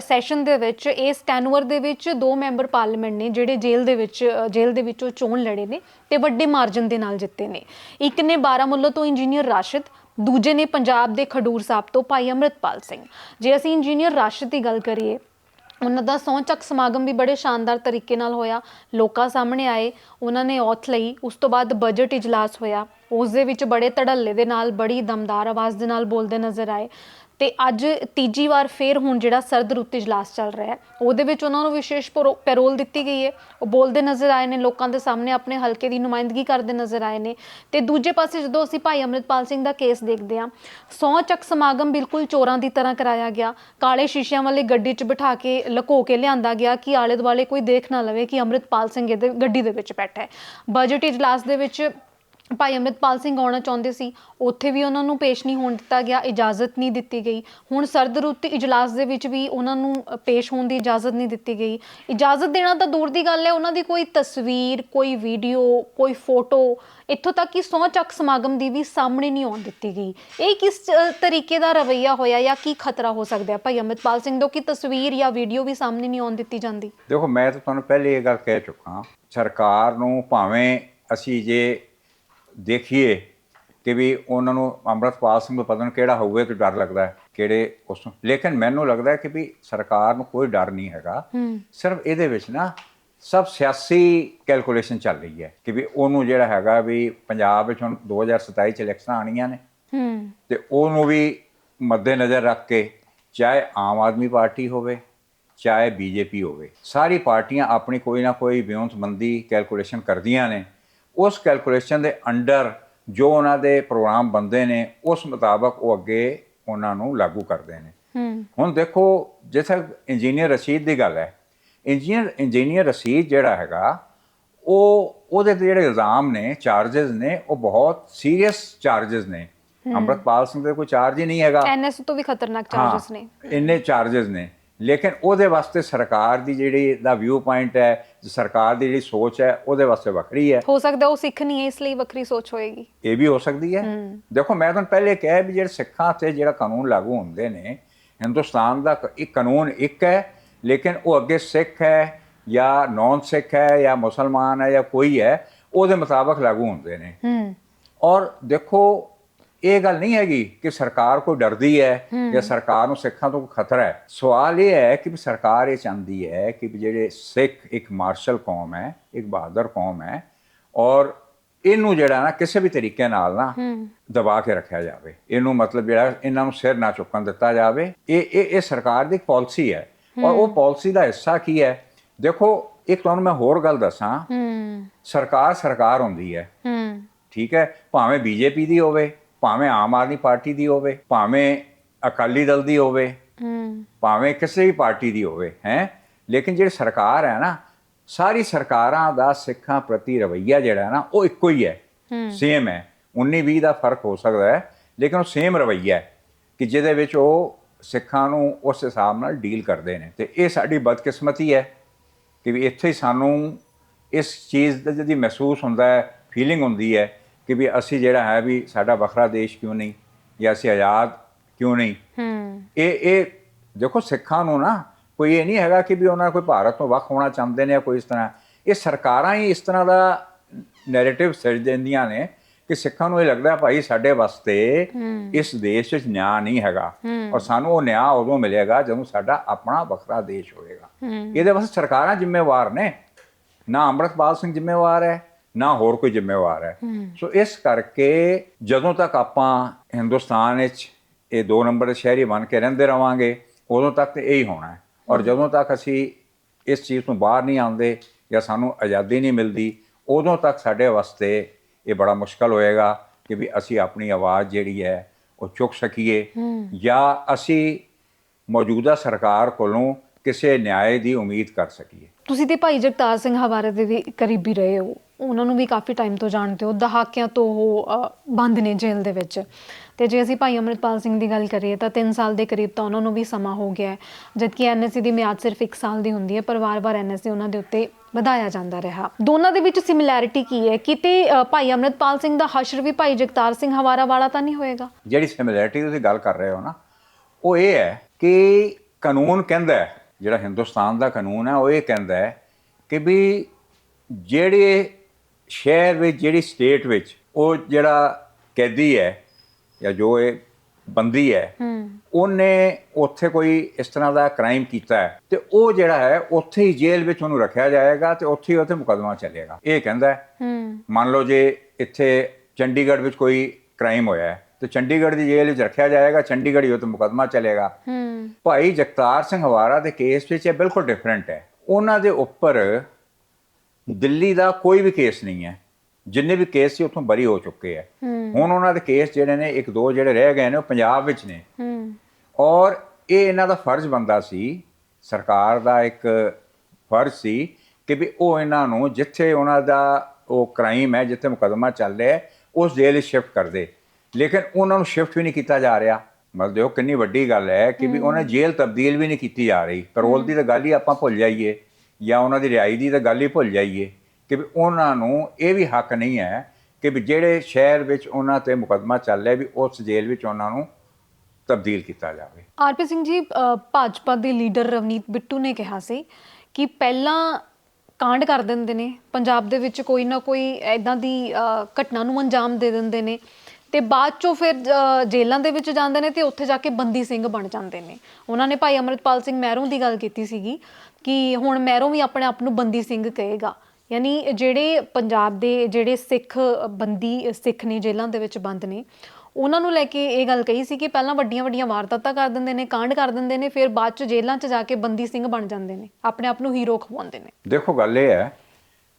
ਸੈਸ਼ਨ ਦੇ ਵਿੱਚ, ਇਸ ਟੈਨਵਰ ਦੇ ਵਿੱਚ ਦੋ ਮੈਂਬਰ ਪਾਰਲੀਮੈਂਟ ਨੇ, ਜਿਹੜੇ ਜੇਲ੍ਹ ਦੇ ਵਿੱਚ ਜੇਲ੍ਹ ਦੇ ਵਿੱਚੋਂ ਚੋਣ ਲੜੇ ਨੇ ਤੇ ਵੱਡੇ ਮਾਰਜਨ ਦੇ ਨਾਲ ਜਿੱਤੇ ਨੇ। ਇੱਕ ਨੇ ਬਾਰਾਮੁੱਲਾ ਤੋਂ ਇੰਜੀਨੀਅਰ ਰਾਸ਼ਿਦ, ਦੂਜੇ ਨੇ ਪੰਜਾਬ ਦੇ ਖਡੂਰ ਸਾਹਿਬ ਤੋਂ ਭਾਈ ਅਮਰਿਤਪਾਲ ਸਿੰਘ। ਜੇ ਅਸੀਂ ਇੰਜੀਨੀਅਰ ਰਾਸ਼ਿਦ ਦੀ ਗੱਲ ਕਰੀਏ ਉਹਨਾਂ ਦਾ ਸਹੁੰ ਚੱਕ ਸਮਾਗਮ ਵੀ ਬੜੇ ਸ਼ਾਨਦਾਰ ਤਰੀਕੇ ਨਾਲ ਹੋਇਆ। ਲੋਕਾਂ ਸਾਹਮਣੇ ਆਏ, ਉਹਨਾਂ ਨੇ ਔਥ ਲਈ, ਉਸ ਤੋਂ ਬਾਅਦ ਬਜਟ ਇਜਲਾਸ ਹੋਇਆ। ਉਸ ਦੇ ਵਿੱਚ ਬੜੇ ਧੜੱਲੇ ਦੇ ਨਾਲ, ਬੜੀ ਦਮਦਾਰ ਆਵਾਜ਼ ਦੇ ਨਾਲ ਬੋਲਦੇ ਨਜ਼ਰ ਆਏ। ਤੇ ਅੱਜ ਤੀਜੀ ਵਾਰ ਫੇਰ ਹੁਣ ਜਿਹੜਾ ਸਰਦ ਰੁੱਤ ਇਜਲਾਸ ਚੱਲ ਰਿਹਾ ਹੈ, ਉਹਦੇ ਵਿੱਚ ਉਹਨਾਂ ਨੂੰ ਵਿਸ਼ੇਸ਼ ਪੈਰੋ- ਪੈਰੋਲ ਦਿੱਤੀ ਗਈ ਹੈ। ਉਹ ਬੋਲਦੇ ਨਜ਼ਰ ਆਏ ਨੇ, ਲੋਕਾਂ ਦੇ ਸਾਹਮਣੇ ਆਪਣੇ ਹਲਕੇ ਦੀ ਨੁਮਾਇੰਦਗੀ ਕਰਦੇ ਨਜ਼ਰ ਆਏ ਨੇ। ਤੇ ਦੂਜੇ ਪਾਸੇ ਜਦੋਂ ਅਸੀਂ ਭਾਈ ਅਮਰਿਤਪਾਲ ਸਿੰਘ ਦਾ ਕੇਸ ਦੇਖਦੇ ਹਾਂ ਸਹੁੰ ਚੱਕ ਸਮਾਗਮ ਬਿਲਕੁਲ ਚੋਰਾਂ ਦੀ ਤਰ੍ਹਾਂ ਕਰਾਇਆ ਗਿਆ। ਕਾਲੇ ਸ਼ੀਸ਼ਿਆਂ ਵਾਲੀ ਗੱਡੀ 'ਚ ਬਿਠਾ ਕੇ ਲੁਕੋ ਕੇ ਲਿਆਂਦਾ ਗਿਆ ਕਿ ਆਲੇ ਦੁਆਲੇ ਕੋਈ ਦੇਖ ਨਾ ਲਵੇ ਕਿ ਅਮਰਿਤਪਾਲ ਸਿੰਘ ਇਹਦੇ, ਗੱਡੀ ਦੇ ਵਿੱਚ ਬੈਠਾ ਹੈ। ਬਜਟ ਇਜਲਾਸ ਦੇ ਵਿੱਚ ਭਾਈ ਅਮਰਿਤਪਾਲ ਸਿੰਘ ਆਉਣਾ ਚਾਹੁੰਦੇ ਸੀ, ਉੱਥੇ ਵੀ ਉਹਨਾਂ ਨੂੰ ਪੇਸ਼ ਨਹੀਂ ਹੋਣ ਦਿੱਤਾ ਗਿਆ, ਇਜਾਜ਼ਤ ਨਹੀਂ ਦਿੱਤੀ ਗਈ। ਹੁਣ ਸਰਦ ਰੁੱਤ ਇਜਲਾਸ ਦੇ ਵਿੱਚ ਵੀ ਉਹਨਾਂ ਨੂੰ ਪੇਸ਼ ਹੋਣ ਦੀ ਇਜਾਜ਼ਤ ਨਹੀਂ ਦਿੱਤੀ ਗਈ। ਇਜਾਜ਼ਤ ਦੇਣਾ ਤਾਂ ਦੂਰ ਦੀ ਗੱਲ ਹੈ, ਉਹਨਾਂ ਦੀ ਕੋਈ ਤਸਵੀਰ, ਕੋਈ ਵੀਡੀਓ, ਕੋਈ ਫੋਟੋ, ਇੱਥੋਂ ਤੱਕ ਕਿ ਸਹੁੰ ਚੱਕ ਸਮਾਗਮ ਦੀ ਵੀ ਸਾਹਮਣੇ ਨਹੀਂ ਆਉਣ ਦਿੱਤੀ ਗਈ। ਇਹ ਕਿਸ ਤਰੀਕੇ ਦਾ ਰਵੱਈਆ ਹੋਇਆ ਜਾਂ ਕੀ ਖਤਰਾ ਹੋ ਸਕਦਾ ਹੈ? ਭਾਈ ਅਮਰਿਤਪਾਲ ਸਿੰਘ ਤੋਂ ਕਿ ਤਸਵੀਰ ਜਾਂ ਵੀਡੀਓ ਵੀ ਸਾਹਮਣੇ ਨਹੀਂ ਆਉਣ ਦਿੱਤੀ ਜਾਂਦੀ? ਦੇਖੋ, ਮੈਂ ਤਾਂ ਤੁਹਾਨੂੰ ਪਹਿਲੇ ਇਹ ਗੱਲ ਕਹਿ ਚੁੱਕਾ ਸਰਕਾਰ ਨੂੰ ਭਾਵੇਂ ਅਸੀਂ ਜੇ ਦੇਖੀਏ ਕਿ ਵੀ ਉਹਨਾਂ ਨੂੰ ਅੰਮ੍ਰਿਤਪਾਲ ਸਿੰਘ ਪਤਾ ਨਹੀਂ ਕਿਹੜਾ ਹੋਊਗਾ ਕਿ ਡਰ ਲੱਗਦਾ ਹੈ ਕਿਹੜੇ ਉਸ ਨੂੰ। ਲੇਕਿਨ ਮੈਨੂੰ ਲੱਗਦਾ ਹੈ ਕਿ ਵੀ ਸਰਕਾਰ ਨੂੰ ਕੋਈ ਡਰ ਨਹੀਂ ਹੈਗਾ। ਸਿਰਫ ਇਹਦੇ ਵਿੱਚ ਨਾ ਸਭ ਸਿਆਸੀ ਕੈਲਕੂਲੇਸ਼ਨ ਚੱਲ ਰਹੀ ਹੈ ਕਿ ਵੀ ਉਹਨੂੰ ਜਿਹੜਾ ਹੈਗਾ ਵੀ ਪੰਜਾਬ ਵਿੱਚ ਹੁਣ 2027 ਚ ਇਲੈਕਸ਼ਨਾਂ ਆਣੀਆਂ ਨੇ। ਤੇ ਉਹਨੂੰ ਵੀ ਮੱਦੇਨਜ਼ਰ ਰੱਖ ਕੇ ਚਾਹੇ ਆਮ ਆਦਮੀ ਪਾਰਟੀ ਹੋਵੇ ਚਾਹੇ ਬੀਜੇਪੀ ਹੋਵੇ ਸਾਰੀ ਪਾਰਟੀਆਂ ਆਪਣੀ ਕੋਈ ਨਾ ਕੋਈ ਵਿਉਂਤਬੰਦੀ ਕੈਲਕੂਲੇਸ਼ਨ ਕਰਦੀਆਂ ਨੇ। ਉਸ ਕੈਲਕੂਲੇਸ਼ਨ ਦੇ ਅੰਡਰ ਜੋ ਉਹਨਾਂ ਦੇ ਪ੍ਰੋਗਰਾਮ ਬੰਦੇ ਨੇ ਉਸ ਮੁਤਾਬਕ ਉਹ ਅੱਗੇ ਉਹਨਾਂ ਨੂੰ ਲਾਗੂ ਕਰਦੇ ਨੇ। ਹੁਣ ਦੇਖੋ ਜਿਵੇਂ ਇੰਜੀਨੀਅਰ ਰਸ਼ੀਦ ਦੀ ਗੱਲ ਹੈ ਇੰਜੀਨੀਅਰ ਇੰਜੀਨੀਅਰ ਰਸ਼ੀਦ ਜਿਹੜਾ ਹੈਗਾ ਉਹ ਉਹਦੇ ਤੇ ਜਿਹੜੇ ਇਲਜ਼ਾਮ ਨੇ ਚਾਰजेस ਨੇ ਉਹ ਬਹੁਤ ਸੀਰੀਅਸ ਚਾਰजेस ਨੇ। ਅਮਰਤਪਾਲ ਸਿੰਘ ਦੇ ਕੋਈ ਚਾਰਜ ਹੀ ਨਹੀਂ ਹੈਗਾ। ਐਨਐਸ ਤੋਂ ਵੀ ਖਤਰਨਾਕ ਚਾਰजेस ਨੇ। ਇੰਨੇ ਚਾਰजेस ਨੇ। ਲੇਕਿਨ ਉਹਦੇ ਵਾਸਤੇ ਸਰਕਾਰ ਦੀ ਜਿਹੜੀ ਦਾ ਵਿਊ ਪੁਆਇੰਟ ਹੈ ਸਰਕਾਰ ਦੀ ਜਿਹੜੀ ਸੋਚ ਹੈ ਉਹਦੇ ਵਾਸਤੇ ਵੱਖਰੀ ਹੈ। ਹੋ ਸਕਦਾ ਉਹ ਸਿੱਖ ਨਹੀਂ ਹੈ ਇਸ ਲਈ ਵੱਖਰੀ ਸੋਚ ਹੋਏਗੀ। ਇਹ ਵੀ ਹੋ ਸਕਦੀ ਹੈ। ਦੇਖੋ ਮੈਂ ਤੁਹਾਨੂੰ ਪਹਿਲੇ ਕਿਹਾ ਵੀ ਜਿਹੜੇ ਸਿੱਖਾਂ ਤੇ ਜਿਹੜਾ ਕਾਨੂੰਨ ਲਾਗੂ ਹੁੰਦੇ ਨੇ ਹਿੰਦੁਸਤਾਨ ਦਾ ਇੱਕ ਕਾਨੂੰਨ ਇੱਕ ਹੈ ਲੇਕਿਨ ਉਹ ਅੱਗੇ ਸਿੱਖ ਹੈ ਜਾਂ ਨੌਨ ਸਿੱਖ ਹੈ ਜਾਂ ਮੁਸਲਮਾਨ ਹੈ ਜਾਂ ਕੋਈ ਹੈ ਉਹਦੇ ਮੁਤਾਬਕ ਲਾਗੂ ਹੁੰਦੇ ਨੇ। ਹੂੰ। ਔਰ ਦੇਖੋ ਇਹ ਗੱਲ ਨਹੀਂ ਹੈਗੀ ਕਿ ਸਰਕਾਰ ਕੋਈ ਡਰਦੀ ਹੈ ਜਾਂ ਸਰਕਾਰ ਨੂੰ ਸਿੱਖਾਂ ਤੋਂ ਕੋਈ ਖਤਰਾ ਹੈ। ਸਵਾਲ ਇਹ ਹੈ ਕਿ ਸਰਕਾਰ ਇਹ ਚਾਹੁੰਦੀ ਹੈ ਕਿ ਜਿਹੜੇ ਸਿੱਖ ਇੱਕ ਮਾਰਸ਼ਲ ਕੌਮ ਹੈ ਇੱਕ ਬਹਾਦਰ ਕੌਮ ਹੈ ਔਰ ਇਹਨੂੰ ਜਿਹੜਾ ਨਾ ਕਿਸੇ ਵੀ ਤਰੀਕੇ ਨਾਲ ਨਾ ਦਬਾ ਕੇ ਰੱਖਿਆ ਜਾਵੇ। ਇਹਨੂੰ ਮਤਲਬ ਜਿਹੜਾ ਇਹਨਾਂ ਨੂੰ ਸਿਰ ਨਾ ਚੁੱਕਣ ਦਿੱਤਾ ਜਾਵੇ। ਇਹ ਇਹ ਇਹ ਸਰਕਾਰ ਦੀ ਪਾਲਿਸੀ ਹੈ। ਔਰ ਉਹ ਪਾਲਿਸੀ ਦਾ ਹਿੱਸਾ ਕੀ ਹੈ? ਦੇਖੋ ਇੱਕ ਤੁਹਾਨੂੰ ਮੈਂ ਹੋਰ ਗੱਲ ਦੱਸਾਂ। ਸਰਕਾਰ ਸਰਕਾਰ ਹੁੰਦੀ ਹੂੰ। ਠੀਕ ਹੈ? ਭਾਵੇਂ ਬੀਜੇਪੀ ਦੀ ਹੋਵੇ ਭਾਵੇਂ ਆਮ ਆਦਮੀ ਪਾਰਟੀ ਦੀ ਹੋਵੇ ਭਾਵੇਂ ਅਕਾਲੀ ਦਲ ਦੀ ਹੋਵੇ ਭਾਵੇਂ ਕਿਸੇ ਵੀ ਪਾਰਟੀ ਦੀ ਹੋਵੇ ਹੈ? ਲੇਕਿਨ ਜਿਹੜੀ ਸਰਕਾਰ ਹੈ ਨਾ ਸਾਰੀ ਸਰਕਾਰਾਂ ਦਾ ਸਿੱਖਾਂ ਪ੍ਰਤੀ ਰਵੱਈਆ ਜਿਹੜਾ ਹੈ ਨਾ ਉਹ ਇੱਕੋ ਹੀ ਹੈ। ਸੇਮ ਹੈ। 19 20 ਦਾ ਫ਼ਰਕ ਹੋ ਸਕਦਾ ਹੈ ਲੇਕਿਨ ਉਹ ਸੇਮ ਰਵੱਈਆ ਹੈ ਕਿ ਜਿਹਦੇ ਵਿੱਚ ਉਹ ਸਿੱਖਾਂ ਨੂੰ ਉਸ ਹਿਸਾਬ ਨਾਲ ਡੀਲ ਕਰਦੇ ਨੇ। ਤੇ ਇਹ ਸਾਡੀ ਬਦਕਿਸਮਤੀ ਹੈ ਕਿ ਵੀ ਇੱਥੇ ਸਾਨੂੰ ਇਸ ਚੀਜ਼ ਦਾ ਜਿਹਦੀ ਮਹਿਸੂਸ ਹੁੰਦਾ ਹੈ ਫੀਲਿੰਗ ਹੁੰਦੀ ਹੈ ਕਿ ਵੀ ਅਸੀਂ ਜਿਹੜਾ ਹੈ ਵੀ ਸਾਡਾ ਵੱਖਰਾ ਦੇਸ਼ ਕਿਉਂ ਨਹੀਂ? ਜਾਂ ਅਸੀਂ ਆਜ਼ਾਦ ਕਿਉਂ ਨਹੀਂ? ਹੂੰ। ਇਹ ਇਹ ਦੇਖੋ ਸਿੱਖਾਂ ਨੂੰ ਨਾ ਕੋਈ ਇਹ ਨਹੀਂ ਹੈਗਾ ਕਿ ਵੀ ਉਹਨਾਂ ਕੋਈ ਭਾਰਤ ਤੋਂ ਵੱਖ ਹੋਣਾ ਚਾਹੁੰਦੇ ਨੇ ਜਾਂ ਕੋਈ ਇਸ ਤਰ੍ਹਾਂ। ਇਹ ਸਰਕਾਰਾਂ ਹੀ ਇਸ ਤਰ੍ਹਾਂ ਦਾ ਨੈਰੇਟਿਵ ਸਿਰਜ ਦਿੰਦੀਆਂ ਨੇ ਕਿ ਸਿੱਖਾਂ ਨੂੰ ਇਹ ਲੱਗਦਾ ਭਾਈ ਸਾਡੇ ਵਾਸਤੇ ਇਸ ਦੇਸ਼ ਵਿੱਚ ਨਿਆਂ ਨਹੀਂ ਹੈਗਾ। ਔਰ ਸਾਨੂੰ ਉਹ ਨਿਆਂ ਉਦੋਂ ਮਿਲੇਗਾ ਜਦੋਂ ਸਾਡਾ ਆਪਣਾ ਵੱਖਰਾ ਦੇਸ਼ ਹੋਏਗਾ। ਇਹਦੇ ਵਾਸਤੇ ਸਰਕਾਰਾਂ ਜ਼ਿੰਮੇਵਾਰ ਨੇ। ਨਾ ਅੰਮ੍ਰਿਤਪਾਲ ਸਿੰਘ ਜ਼ਿੰਮੇਵਾਰ ਹੈ। ਨਾ ਹੋਰ ਕੋਈ ਜ਼ਿੰਮੇਵਾਰ ਹੈ। ਸੋ ਇਸ ਕਰਕੇ ਜਦੋਂ ਤੱਕ ਆਪਾਂ ਹਿੰਦੁਸਤਾਨ ਵਿੱਚ ਇਹ ਦੋ ਨੰਬਰ ਦੇ ਸ਼ਹਿਰੀ ਬਣ ਕੇ ਰਹਿੰਦੇ ਰਵਾਂਗੇ ਉਦੋਂ ਤੱਕ ਤੇ ਇਹੀ ਹੋਣਾ ਹੈ। ਔਰ ਜਦੋਂ ਤੱਕ ਅਸੀਂ ਇਸ ਚੀਜ਼ ਤੋਂ ਬਾਹਰ ਨਹੀਂ ਆਉਂਦੇ ਜਾਂ ਸਾਨੂੰ ਆਜ਼ਾਦੀ ਨਹੀਂ ਮਿਲਦੀ ਉਦੋਂ ਤੱਕ ਸਾਡੇ ਵਾਸਤੇ ਇਹ ਬੜਾ ਮੁਸ਼ਕਲ ਹੋਏਗਾ ਕਿ ਵੀ ਅਸੀਂ ਆਪਣੀ ਆਵਾਜ਼ ਜਿਹੜੀ ਹੈ ਉਹ ਚੁੱਕ ਸਕੀਏ। ਜਾਂ ਅਸੀਂ ਮੌਜੂਦਾ ਸਰਕਾਰ ਕੋਲੋਂ ਕਿਸੇ ਨਿਆਂ ਦੀ ਉਮੀਦ ਕਰ ਸਕੀਏ। ਤੁਸੀਂ ਤੇ ਭਾਈ ਜਗਤਾਰ ਸਿੰਘ ਹਵਾਰੇ ਦੇ ਵੀ ਕਰੀਬੀ ਰਹੇ ਹੋ। ਉਹਨਾਂ ਨੂੰ ਵੀ ਕਾਫੀ ਟਾਈਮ ਤੋਂ ਜਾਣਦੇ ਹੋ ਦਹਾਕਿਆਂ ਤੋਂ ਉਹ ਅ, ਬੰਦ ਨੇ ਜੇਲ੍ਹ ਦੇ ਵਿੱਚ। ਤੇ ਜੇ ਅਸੀਂ ਭਾਈ ਅਮਰਿਤਪਾਲ ਸਿੰਘ ਦੀ ਗੱਲ ਕਰੀਏ ਤਾਂ 3 ਸਾਲ ਦੇ ਕਰੀਬ ਤਾਂ ਉਹਨਾਂ ਨੂੰ ਵੀ ਸਮਾਂ ਹੋ ਗਿਆ ਹੈ। ਜਦਕਿ ਐਨਐਸਸੀ ਦੀ ਮਿਆਦ ਸਿਰਫ 1 ਸਾਲ ਦੀ ਹੁੰਦੀ ਹੈ ਪਰ ਵਾਰ-ਵਾਰ ਐਨਐਸਸੀ ਉਹਨਾਂ ਦੇ ਉੱਤੇ ਵਧਾਇਆ ਜਾਂਦਾ ਰਿਹਾ। ਦੋਨਾਂ ਦੇ ਵਿੱਚ ਸਿਮਿਲੈਰਿਟੀ ਕੀ ਹੈ? ਕਿਤੇ ਅ, ਭਾਈ ਅਮਰਿਤਪਾਲ ਸਿੰਘ ਦਾ ਹਸ਼ਰ ਵੀ ਭਾਈ ਜਗਤਾਰ ਸਿੰਘ ਹਵਾਰਾ ਵਾਲਾ ਤਾਂ ਨਹੀਂ ਹੋਏਗਾ? ਜਿਹੜੀ ਸਿਮਿਲੈਰਿਟੀ ਤੁਸੀਂ ਗੱਲ ਕਰ ਰਹੇ ਹੋ ਨਾ ਉਹ ਇਹ ਹੈ ਕਿ ਕਾਨੂੰਨ ਕਹਿੰਦਾ ਹੈ ਜਿਹੜਾ ਹਿੰਦੁਸਤਾਨ ਦਾ ਕਾਨੂੰਨ ਹੈ ਉਹ ਇਹ ਕਹਿੰਦਾ ਹੈ ਕਿ ਵੀ ਜਿਹੜੇ ਸ਼ਹਿਰ ਵਿੱਚ ਜਿਹੜੀ ਸਟੇਟ ਵਿੱਚ ਉਹ ਜਿਹੜਾ ਕੈਦੀ ਹੈ ਜਾਂ ਜੋ ਇਹ ਬੰਦੀ ਹੈ ਉਹਨੇ ਉੱਥੇ ਕੋਈ ਇਸ ਤਰ੍ਹਾਂ ਦਾ ਕ੍ਰਾਈਮ ਕੀਤਾ ਹੈ ਤੇ ਉਹ ਜਿਹੜਾ ਹੈ ਉੱਥੇ ਹੀ ਜੇਲ੍ਹ ਵਿੱਚ ਉਹਨੂੰ ਰੱਖਿਆ ਜਾਏਗਾ ਤੇ ਉੱਥੇ ਹੀ ਉੱਥੇ ਮੁਕੱਦਮਾ ਚੱਲੇਗਾ। ਇਹ ਕਹਿੰਦਾ ਹੈ ਮੰਨ ਲਓ ਜੇ ਇੱਥੇ ਚੰਡੀਗੜ੍ਹ ਵਿੱਚ ਕੋਈ ਕ੍ਰਾਈਮ ਹੋਇਆ ਹੈ ਤੇ ਚੰਡੀਗੜ੍ਹ ਦੀ ਜੇਲ੍ਹ ਵਿੱਚ ਰੱਖਿਆ ਜਾਏਗਾ ਚੰਡੀਗੜ੍ਹ ਹੀ ਉੱਥੇ ਮੁਕੱਦਮਾ ਚੱਲੇਗਾ। ਹੂੰ। ਭਾਈ ਜਗਤਾਰ ਸਿੰਘ ਹਵਾਰਾ ਦੇ ਕੇਸ ਵਿੱਚ ਇਹ ਬਿਲਕੁਲ ਡਿਫਰੈਂਟ ਹੈ। ਉਹਨਾਂ ਦੇ ਉੱਪਰ ਦਿੱਲੀ ਦਾ ਕੋਈ ਵੀ ਕੇਸ ਨਹੀਂ ਹੈ। ਜਿੰਨੇ ਵੀ ਕੇਸ ਸੀ ਉੱਥੋਂ ਬਰੀ ਹੋ ਚੁੱਕੇ ਹੂੰ। ਹੁਣ ਉਹਨਾਂ ਦੇ ਕੇਸ ਜਿਹੜੇ ਨੇ ਇੱਕ ਦੋ ਜਿਹੜੇ ਰਹਿ ਗਏ ਨੇ ਉਹ ਪੰਜਾਬ ਵਿੱਚ ਨੇ। ਔਰ ਇਹ ਇਹਨਾਂ ਦਾ ਫਰਜ਼ ਬੰਦਾ ਸੀ ਸਰਕਾਰ ਦਾ ਇੱਕ ਫਰਜ਼ ਸੀ ਕਿ ਵੀ ਉਹ ਇਹਨਾਂ ਨੂੰ ਜਿੱਥੇ ਉਹਨਾਂ ਦਾ ਉਹ ਕ੍ਰਾਈਮ ਹੈ ਜਿੱਥੇ ਮੁਕੱਦਮਾ ਚੱਲ ਰਿਹਾ ਉਸ ਜੇਲ੍ਹ ਵਿੱਚ ਸ਼ਿਫਟ ਕਰ ਦੇ। ਲੇਕਿਨ ਉਹਨਾਂ ਨੂੰ ਸ਼ਿਫਟ ਵੀ ਨਹੀਂ ਕੀਤਾ ਜਾ ਰਿਹਾ। ਮਤਲਬ ਦੇਖੋ ਕਿੰਨੀ ਵੱਡੀ ਗੱਲ ਹੈ ਕਿ ਵੀ ਉਹਨਾਂ ਜੇਲ੍ਹ ਤਬਦੀਲ ਵੀ ਨਹੀਂ ਕੀਤੀ ਜਾ ਰਹੀ। ਪੈਰੋਲ ਦੀ ਤਾਂ ਗੱਲ ਹੀ ਆਪਾਂ ਭੁੱਲ ਜਾਈਏ। ਜਾਂ ਉਹਨਾਂ ਦੀ ਰਿਹਾਈ ਦੀ ਤਾਂ ਗੱਲ ਹੀ ਭੁੱਲ ਜਾਈਏ ਕਿ ਵੀ ਉਹਨਾਂ ਨੂੰ ਇਹ ਵੀ ਹੱਕ ਨਹੀਂ ਹੈ ਕਿ ਵੀ ਜਿਹੜੇ ਸ਼ਹਿਰ ਵਿੱਚ ਉਹਨਾਂ ਤੇ ਮੁਕੱਦਮਾ ਚੱਲ ਰਿਹਾ ਵੀ ਉਸ ਜੇਲ੍ਹ ਵਿੱਚ ਉਹਨਾਂ ਨੂੰ ਤਬਦੀਲ ਕੀਤਾ ਜਾਵੇ। ਆਰਪੀ ਸਿੰਘ ਜੀ ਭਾਜਪਾ ਦੇ ਲੀਡਰ ਰਵਨੀਤ ਬਿੱਟੂ ਨੇ ਕਿਹਾ ਸੀ ਕਿ ਪਹਿਲਾਂ ਕਾਂਡ ਕਰ ਦਿੰਦੇ ਨੇ, ਪੰਜਾਬ ਦੇ ਵਿੱਚ ਕੋਈ ਨਾ ਕੋਈ ਐਦਾਂ ਦੀ ਘਟਨਾ ਨੂੰ ਅੰਜਾਮ ਦੇ ਦਿੰਦੇ ਨੇ। ਤੇ ਬਾਅਦ ਚੋਂ ਫਿਰ ਅ, ਜੇਲ੍ਹਾਂ ਦੇ ਵਿੱਚ ਜਾਂਦੇ ਨੇ ਤੇ ਉੱਥੇ ਜਾ ਕੇ ਬੰਦੀ ਸਿੰਘ ਬਣ ਜਾਂਦੇ ਨੇ। ਉਹਨਾਂ ਨੇ ਭਾਈ ਅਮਰਿਤਪਾਲ ਸਿੰਘ ਮਹਿਰੋਂ ਦੀ ਗੱਲ ਕੀਤੀ ਸੀਗੀ ਕਿ ਹੁਣ ਮਹਿਰੋਂ ਵੀ ਆਪਣੇ ਆਪ ਨੂੰ ਬੰਦੀ ਸਿੰਘ ਕਹੇਗਾ। ਯਾਨੀ ਜਿਹੜੇ ਪੰਜਾਬ ਦੇ ਜਿਹੜੇ ਸਿੱਖ ਬੰਦੀ ਸਿੱਖ ਨੇ ਜੇਲ੍ਹਾਂ ਦੇ ਵਿੱਚ ਬੰਦ ਨੇ ਉਹਨਾਂ ਨੂੰ ਲੈ ਕੇ ਇਹ ਗੱਲ ਕਹੀ ਸੀ ਕਿ ਪਹਿਲਾਂ ਵੱਡੀਆਂ ਵੱਡੀਆਂ ਵਾਰਦਾਤਾਂ ਕਰ ਦਿੰਦੇ ਨੇ ਕਾਂਡ ਕਰ ਦਿੰਦੇ ਨੇ ਫਿਰ ਬਾਅਦ ਚ ਜੇਲ੍ਹਾਂ 'ਚ ਜਾ ਕੇ ਬੰਦੀ ਸਿੰਘ ਬਣ ਜਾਂਦੇ ਨੇ ਆਪਣੇ ਆਪ ਨੂੰ ਹੀਰੋ ਖਵਾਉਂਦੇ ਨੇ। ਦੇਖੋ ਗੱਲ ਇਹ ਹੈ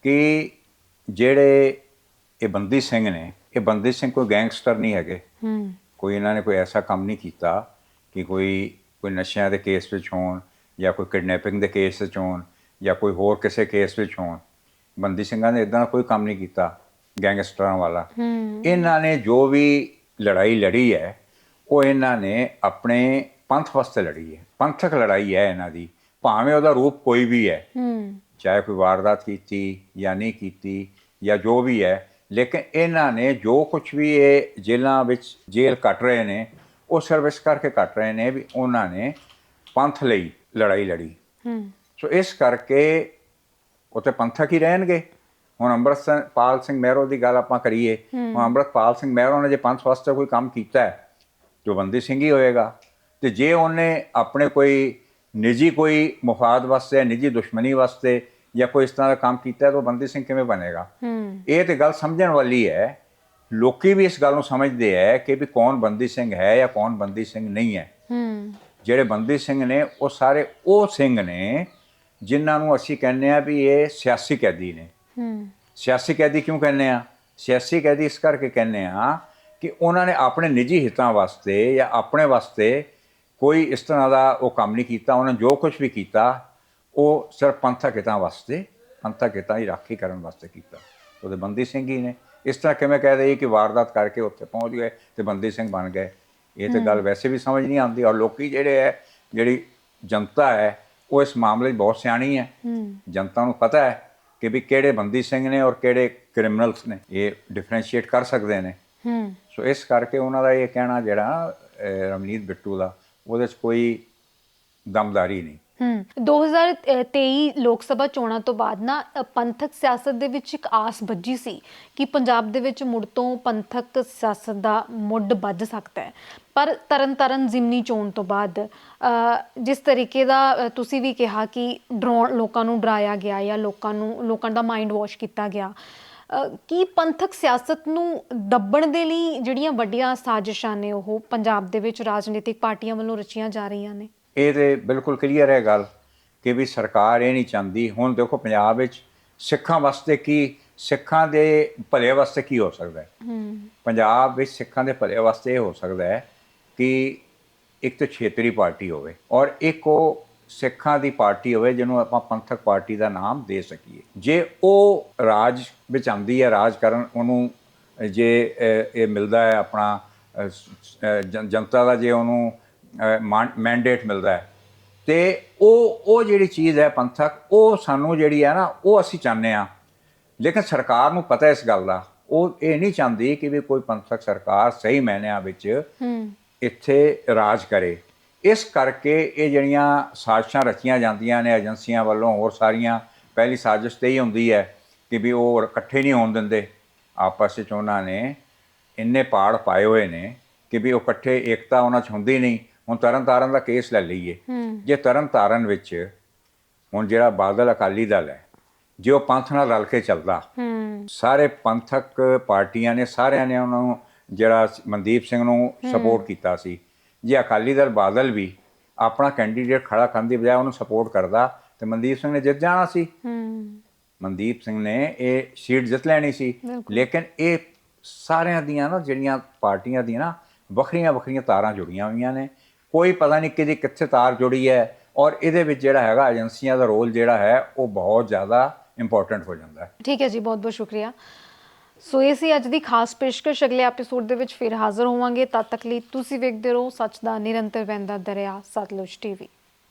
ਕਿ ਜਿਹੜੇ ਇਹ ਬੰਦੀ ਸਿੰਘ ਨੇ ਇਹ ਬੰਦੀ ਸਿੰਘ ਕੋਈ ਗੈਂਗਸਟਰ ਨਹੀਂ ਹੈਗੇ। ਹੂੰ। ਕੋਈ ਇਹਨਾਂ ਨੇ ਕੋਈ ਐਸਾ ਕੰਮ ਨਹੀਂ ਕੀਤਾ ਕਿ ਕੋਈ ਕੋਈ ਨਸ਼ਿਆਂ ਦੇ ਕੇਸ ਵਿੱਚ ਹੋਣ ਜਾਂ ਕੋਈ ਕਿਡਨੈਪਿੰਗ ਦੇ ਕੇਸ ਵਿੱਚ ਹੋਣ ਜਾਂ ਕੋਈ ਹੋਰ ਕਿਸੇ ਕੇਸ ਵਿੱਚ ਹੋਣ। ਬੰਦੀ ਸਿੰਘਾਂ ਨੇ ਇਦਾਂ ਕੋਈ ਕੰਮ ਨਹੀਂ ਕੀਤਾ ਗੈਂਗਸਟਰਾਂ ਵਾਲਾ। ਹੂੰ। ਇਹਨਾਂ ਨੇ ਜੋ ਵੀ ਲੜਾਈ ਲੜੀ ਹੈ ਉਹ ਇਹਨਾਂ ਨੇ ਆਪਣੇ ਪੰਥ ਵਾਸਤੇ ਲੜੀ ਹੈ। ਪੰਥਕ ਲੜਾਈ ਹੈ ਇਹਨਾਂ ਦੀ। ਭਾਵੇਂ ਉਹਦਾ ਰੂਪ ਕੋਈ ਵੀ ਹੈ। ਹੂੰ। ਚਾਹੇ ਕੋਈ ਵਾਰਦਾਤ ਕੀਤੀ ਜਾਂ ਨਹੀਂ ਕੀਤੀ ਜਾਂ ਜੋ ਵੀ ਹੈ ਲੇਕਿਨ ਇਹਨਾਂ ਨੇ ਜੋ ਕੁਝ ਵੀ ਇਹ ਜੇਲ੍ਹਾਂ ਵਿੱਚ ਜੇਲ੍ਹ ਕੱਟ ਰਹੇ ਨੇ ਉਹ ਸਰਵਿਸ ਕਰਕੇ ਕੱਟ ਰਹੇ ਨੇ ਵੀ ਉਹਨਾਂ ਨੇ ਪੰਥ ਲਈ ਲੜਾਈ ਲੜੀ। ਹੂੰ। ਸੋ ਇਸ ਕਰਕੇ ਉੱਥੇ ਪੰਥਕ ਹੀ ਰਹਿਣਗੇ। ਹੁਣ ਅੰਮ੍ਰਿਤਪਾਲ ਸਿੰਘ ਮਹਿਰੋ ਦੀ ਗੱਲ ਆਪਾਂ ਕਰੀਏ। ਹੁਣ ਅੰਮ੍ਰਿਤਪਾਲ ਸਿੰਘ ਮਹਿਰੋ ਨੇ ਜੇ ਪੰਥ ਵਾਸਤੇ ਕੋਈ ਕੰਮ ਕੀਤਾ ਹੈ ਜੋ ਬੰਦੀ ਸਿੰਘ ਹੀ ਹੋਏਗਾ ਤੇ ਜੇ ਉਹਨੇ ਆਪਣੇ ਕੋਈ ਨਿੱਜੀ ਕੋਈ ਮੁਫਾਦ ਵਾਸਤੇ ਨਿੱਜੀ ਦੁਸ਼ਮਣੀ ਵਾਸਤੇ ਜਾਂ ਕੋਈ ਇਸ ਤਰ੍ਹਾਂ ਦਾ ਕੰਮ ਕੀਤਾ ਹੈ ਤਾਂ ਬੰਦੀ ਸਿੰਘ ਕਿਵੇਂ ਬਣੇਗਾ? ਇਹ ਤੇ ਗੱਲ ਸਮਝਣ ਵਾਲੀ ਹੈ। ਲੋਕੀ ਵੀ ਇਸ ਗੱਲ ਨੂੰ ਸਮਝਦੇ ਹੈ ਕਿ ਵੀ ਕੌਣ ਬੰਦੀ ਸਿੰਘ ਹੈ ਜਾਂ ਕੌਣ ਬੰਦੀ ਸਿੰਘ ਨਹੀਂ ਹੈ। ਜਿਹੜੇ ਬੰਦੀ ਸਿੰਘ ਨੇ ਉਹ ਸਾਰੇ ਉਹ ਸਿੰਘ ਨੇ ਜਿਨ੍ਹਾਂ ਨੂੰ ਅਸੀਂ ਕਹਿੰਦੇ ਆ ਵੀ ਇਹ ਸਿਆਸੀ ਕੈਦੀ ਨੇ। ਸਿਆਸੀ ਕੈਦੀ ਕਿਉਂ ਕਹਿੰਦੇ ਆ ਸਿਆਸੀ ਕੈਦੀ ਇਸ ਕਰਕੇ ਕਹਿੰਦੇ ਆ ਕਿ ਉਹਨਾਂ ਨੇ ਆਪਣੇ ਨਿੱਜੀ ਹਿੱਤਾਂ ਵਾਸਤੇ ਜਾਂ ਆਪਣੇ ਵਾਸਤੇ ਕੋਈ ਇਸ ਤਰ੍ਹਾਂ ਦਾ ਉਹ ਕੰਮ ਨਹੀਂ ਕੀਤਾ। ਉਹਨਾਂ ਜੋ ਕੁਝ ਵੀ ਕੀਤਾ ਉਹ ਸਿਰਫ ਪੰਥਕ ਹਿੱਤਾਂ ਵਾਸਤੇ ਪੰਥਕ ਹਿੱਤਾਂ ਦੀ ਰਾਖੀ ਕਰਨ ਵਾਸਤੇ ਕੀਤਾ। ਉਹਦੇ ਬੰਦੀ ਸਿੰਘ ਹੀ ਨੇ। ਇਸ ਤਰ੍ਹਾਂ ਕਿਵੇਂ ਕਹਿ ਦਈਏ ਕਿ ਵਾਰਦਾਤ ਕਰਕੇ ਉੱਥੇ ਪਹੁੰਚ ਗਏ ਤੇ ਬੰਦੀ ਸਿੰਘ ਬਣ ਗਏ। ਇਹ ਤੇ ਗੱਲ ਵੈਸੇ ਵੀ ਸਮਝ ਨਹੀਂ ਆਉਂਦੀ ਔਰ ਲੋਕੀ ਜਿਹੜੇ ਹੈ ਜਿਹੜੀ ਜਨਤਾ ਹੈ ਉਹ ਇਸ ਮਾਮਲੇ 'ਚ ਬਹੁਤ ਸਿਆਣੀ ਹੈ ਹੂੰ। ਜਨਤਾ ਨੂੰ ਪਤਾ ਹੈ ਕਿ ਵੀ ਕਿਹੜੇ ਬੰਦੀ ਸਿੰਘ ਨੇ ਔਰ ਕਿਹੜੇ ਕ੍ਰਿਮੀਨਲਸ ਨੇ। ਇਹ ਡਿਫਰੈਂਸ਼ੀਏਟ ਕਰ ਸਕਦੇ ਨੇ। ਹੂੰ। ਸੋ ਇਸ ਕਰਕੇ ਉਹਨਾਂ ਦਾ ਇਹ ਕਹਿਣਾ ਜਿਹੜਾ ਰਮਨੀਤ ਬਿੱਟੂ ਦਾ ਉਹਦੇ 'ਚ ਕੋਈ ਦਮਦਾਰੀ ਨਹੀਂ। ਹੂੰ। 2023 ਲੋਕ ਸਭਾ ਚੋਣਾਂ ਤੋਂ ਬਾਅਦ ਨਾ ਪੰਥਕ ਸਿਆਸਤ ਦੇ ਵਿੱਚ ਇੱਕ ਆਸ ਬੱਜੀ ਸੀ ਕਿ ਪੰਜਾਬ ਦੇ ਵਿੱਚ ਮੁੜ ਤੋਂ ਪੰਥਕ ਸਿਆਸਤ ਦਾ ਮੁੱਢ ਵੱਜ ਸਕਦਾ ਹੈ। ਪਰ ਤਰਨ ਤਰਨ ਜ਼ਿਮਨੀ ਚੋਣ ਤੋਂ ਬਾਅਦ ਜਿਸ ਤਰੀਕੇ ਦਾ ਤੁਸੀਂ ਵੀ ਕਿਹਾ ਕਿ ਡਰਾਉਣ, ਲੋਕਾਂ ਨੂੰ ਡਰਾਇਆ ਗਿਆ ਜਾਂ ਲੋਕਾਂ ਨੂੰ, ਲੋਕਾਂ ਦਾ ਮਾਈਂਡ ਵਾਸ਼ ਕੀਤਾ ਗਿਆ ਕੀ ਪੰਥਕ ਸਿਆਸਤ ਨੂੰ ਦੱਬਣ ਦੇ ਲਈ ਜਿਹੜੀਆਂ ਵੱਡੀਆਂ ਸਾਜ਼ਿਸ਼ਾਂ ਨੇ ਉਹ ਪੰਜਾਬ ਦੇ ਵਿੱਚ ਰਾਜਨੀਤਿਕ ਪਾਰਟੀਆਂ ਵੱਲੋਂ ਰਚੀਆਂ ਜਾ ਰਹੀਆਂ ਨੇ? ਇਹ ਤੇ ਬਿਲਕੁਲ ਕਲੀਅਰ ਹੈ ਗੱਲ ਕਿ ਵੀ ਸਰਕਾਰ ਇਹ ਨਹੀਂ ਚਾਹੁੰਦੀ। ਹੁਣ ਦੇਖੋ ਪੰਜਾਬ ਵਿੱਚ ਸਿੱਖਾਂ ਵਾਸਤੇ ਕੀ ਸਿੱਖਾਂ ਦੇ ਭਲੇ ਵਾਸਤੇ ਕੀ ਹੋ ਸਕਦਾ ਹੈ? ਪੰਜਾਬ ਵਿੱਚ ਸਿੱਖਾਂ ਦੇ ਭਲੇ ਵਾਸਤੇ ਇਹ ਹੋ ਸਕਦਾ ਹੈ ਕਿ ਇੱਕ ਤਾਂ ਛੇਤਰੀ ਪਾਰਟੀ ਹੋਵੇ ਔਰ ਇੱਕ ਉਹ ਸਿੱਖਾਂ ਦੀ ਪਾਰਟੀ ਹੋਵੇ ਜਿਹਨੂੰ ਆਪਾਂ ਪੰਥਕ ਪਾਰਟੀ ਦਾ ਨਾਮ ਦੇ ਸਕੀਏ। ਜੇ ਉਹ ਰਾਜ ਵਿੱਚ ਆਉਂਦੀ ਹੈ ਰਾਜ ਕਰਨ ਉਹਨੂੰ ਜੇ ਇਹ ਮਿਲਦਾ ਹੈ ਆਪਣਾ ਜਨਤਾ ਦਾ ਜੇ ਉਹਨੂੰ ਮੈਂਡੇਟ ਮਿਲਦਾ ਹੈ। ਤੇ ਉਹ ਉਹ ਜਿਹੜੀ ਚੀਜ਼ ਹੈ ਪੰਥਕ ਉਹ ਸਾਨੂੰ ਜਿਹੜੀ ਹੈ ਨਾ ਉਹ ਅਸੀਂ ਚਾਹੁੰਦੇ ਆ ਲੇਕਿਨ ਸਰਕਾਰ ਨੂੰ ਪਤਾ ਇਸ ਗੱਲ ਦਾ। ਉਹ ਇਹ ਨਹੀਂ ਚਾਹੁੰਦੀ ਕਿ ਵੀ ਕੋਈ ਪੰਥਕ ਸਰਕਾਰ ਸਹੀ ਮਾਇਨਿਆਂ ਵਿੱਚ ਹੂੰ। ਇੱਥੇ ਰਾਜ ਕਰੇ। ਇਸ ਕਰਕੇ ਇਹ ਜਿਹੜੀਆਂ ਸਾਜ਼ਿਸ਼ਾਂ ਰਚੀਆਂ ਜਾਂਦੀਆਂ ਨੇ ਏਜੰਸੀਆਂ ਵੱਲੋਂ ਹੋਰ ਸਾਰੀਆਂ ਪਹਿਲੀ ਸਾਜ਼ਿਸ਼ ਤੇ ਹੀ ਹੁੰਦੀ ਹੈ ਕਿ ਵੀ ਉਹ ਇਕੱਠੇ ਨਹੀਂ ਹੋਣ ਦਿੰਦੇ। ਆਪਸ ਵਿੱਚ ਉਹਨਾਂ ਨੇ ਇੰਨੇ ਪਾੜ ਪਾਏ ਹੋਏ ਨੇ ਕਿ ਵੀ ਉਹ ਇਕੱਠੇ ਏਕਤਾ ਉਹਨਾਂ 'ਚ ਹੁੰਦੀ ਨਹੀਂ। ਹੁਣ ਤਰਨ ਤਾਰਨ ਦਾ ਕੇਸ ਲੈ ਲਈਏ। ਜੇ ਤਰਨ ਤਾਰਨ ਵਿੱਚ ਹੁਣ ਜਿਹੜਾ ਬਾਦਲ ਅਕਾਲੀ ਦਲ ਹੈ ਜੇ ਉਹ ਪੰਥ ਨਾਲ ਰਲ ਕੇ ਚੱਲਦਾ ਸਾਰੇ ਪੰਥਕ ਪਾਰਟੀਆਂ ਨੇ ਸਾਰਿਆਂ ਨੇ ਉਹਨਾਂ ਨੂੰ ਜਿਹੜਾ ਮਨਦੀਪ ਸਿੰਘ ਨੂੰ ਸਪੋਰਟ ਕੀਤਾ ਸੀ। ਜੇ ਅਕਾਲੀ ਦਲ ਬਾਦਲ ਵੀ ਆਪਣਾ ਕੈਂਡੀਡੇਟ ਖੜਾ ਕਰਨ ਦੀ ਬਜਾਏ ਉਹਨੂੰ ਸਪੋਰਟ ਕਰਦਾ ਤੇ ਮਨਦੀਪ ਸਿੰਘ ਨੇ ਜਿੱਤ ਜਾਣਾ ਸੀ। ਮਨਦੀਪ ਸਿੰਘ ਨੇ ਇਹ ਸੀਟ ਜਿੱਤ ਲੈਣੀ ਸੀ। ਲੇਕਿਨ ਇਹ ਸਾਰਿਆਂ ਦੀਆਂ ਨਾ ਜਿਹੜੀਆਂ ਪਾਰਟੀਆਂ ਦੀਆਂ ਨਾ ਵੱਖਰੀਆਂ ਵੱਖਰੀਆਂ ਤਾਰਾਂ ਜੁੜੀਆਂ ਹੋਈਆਂ ਨੇ। ਕੋਈ ਪਤਾ ਨਹੀਂ ਕਿਹਦੀ ਕਿੱਥੇ ਤਾਰ ਜੁੜੀ ਹੈ ਔਰ ਇਹਦੇ ਵਿੱਚ ਜਿਹੜਾ ਹੈਗਾ ਏਜੰਸੀਆਂ ਦਾ ਰੋਲ ਜਿਹੜਾ ਹੈ, ਉਹ ਬਹੁਤ ਜ਼ਿਆਦਾ ਇੰਪੋਰਟੈਂਟ ਹੋ ਜਾਂਦਾ ਹੈ। ਠੀਕ ਹੈ ਜੀ, ਬਹੁਤ ਬਹੁਤ ਸ਼ੁਕਰੀਆ। ਸੋ ਇਹ ਸੀ ਅੱਜ ਦੀ ਖਾਸ ਪੇਸ਼ਕਸ਼। ਅਗਲੇ ਐਪੀਸੋਡ ਦੇ ਵਿੱਚ ਫਿਰ ਹਾਜ਼ਰ ਹੋਵਾਂਗੇ। ਤਦ ਤੱਕ ਲਈ ਤੁਸੀਂ ਵੇਖਦੇ ਰਹੋ ਸੱਚ ਦਾ ਨਿਰੰਤਰ ਵਹਿੰਦਾ ਦਰਿਆ, ਸਤਲੁਜ ਟੀਵੀ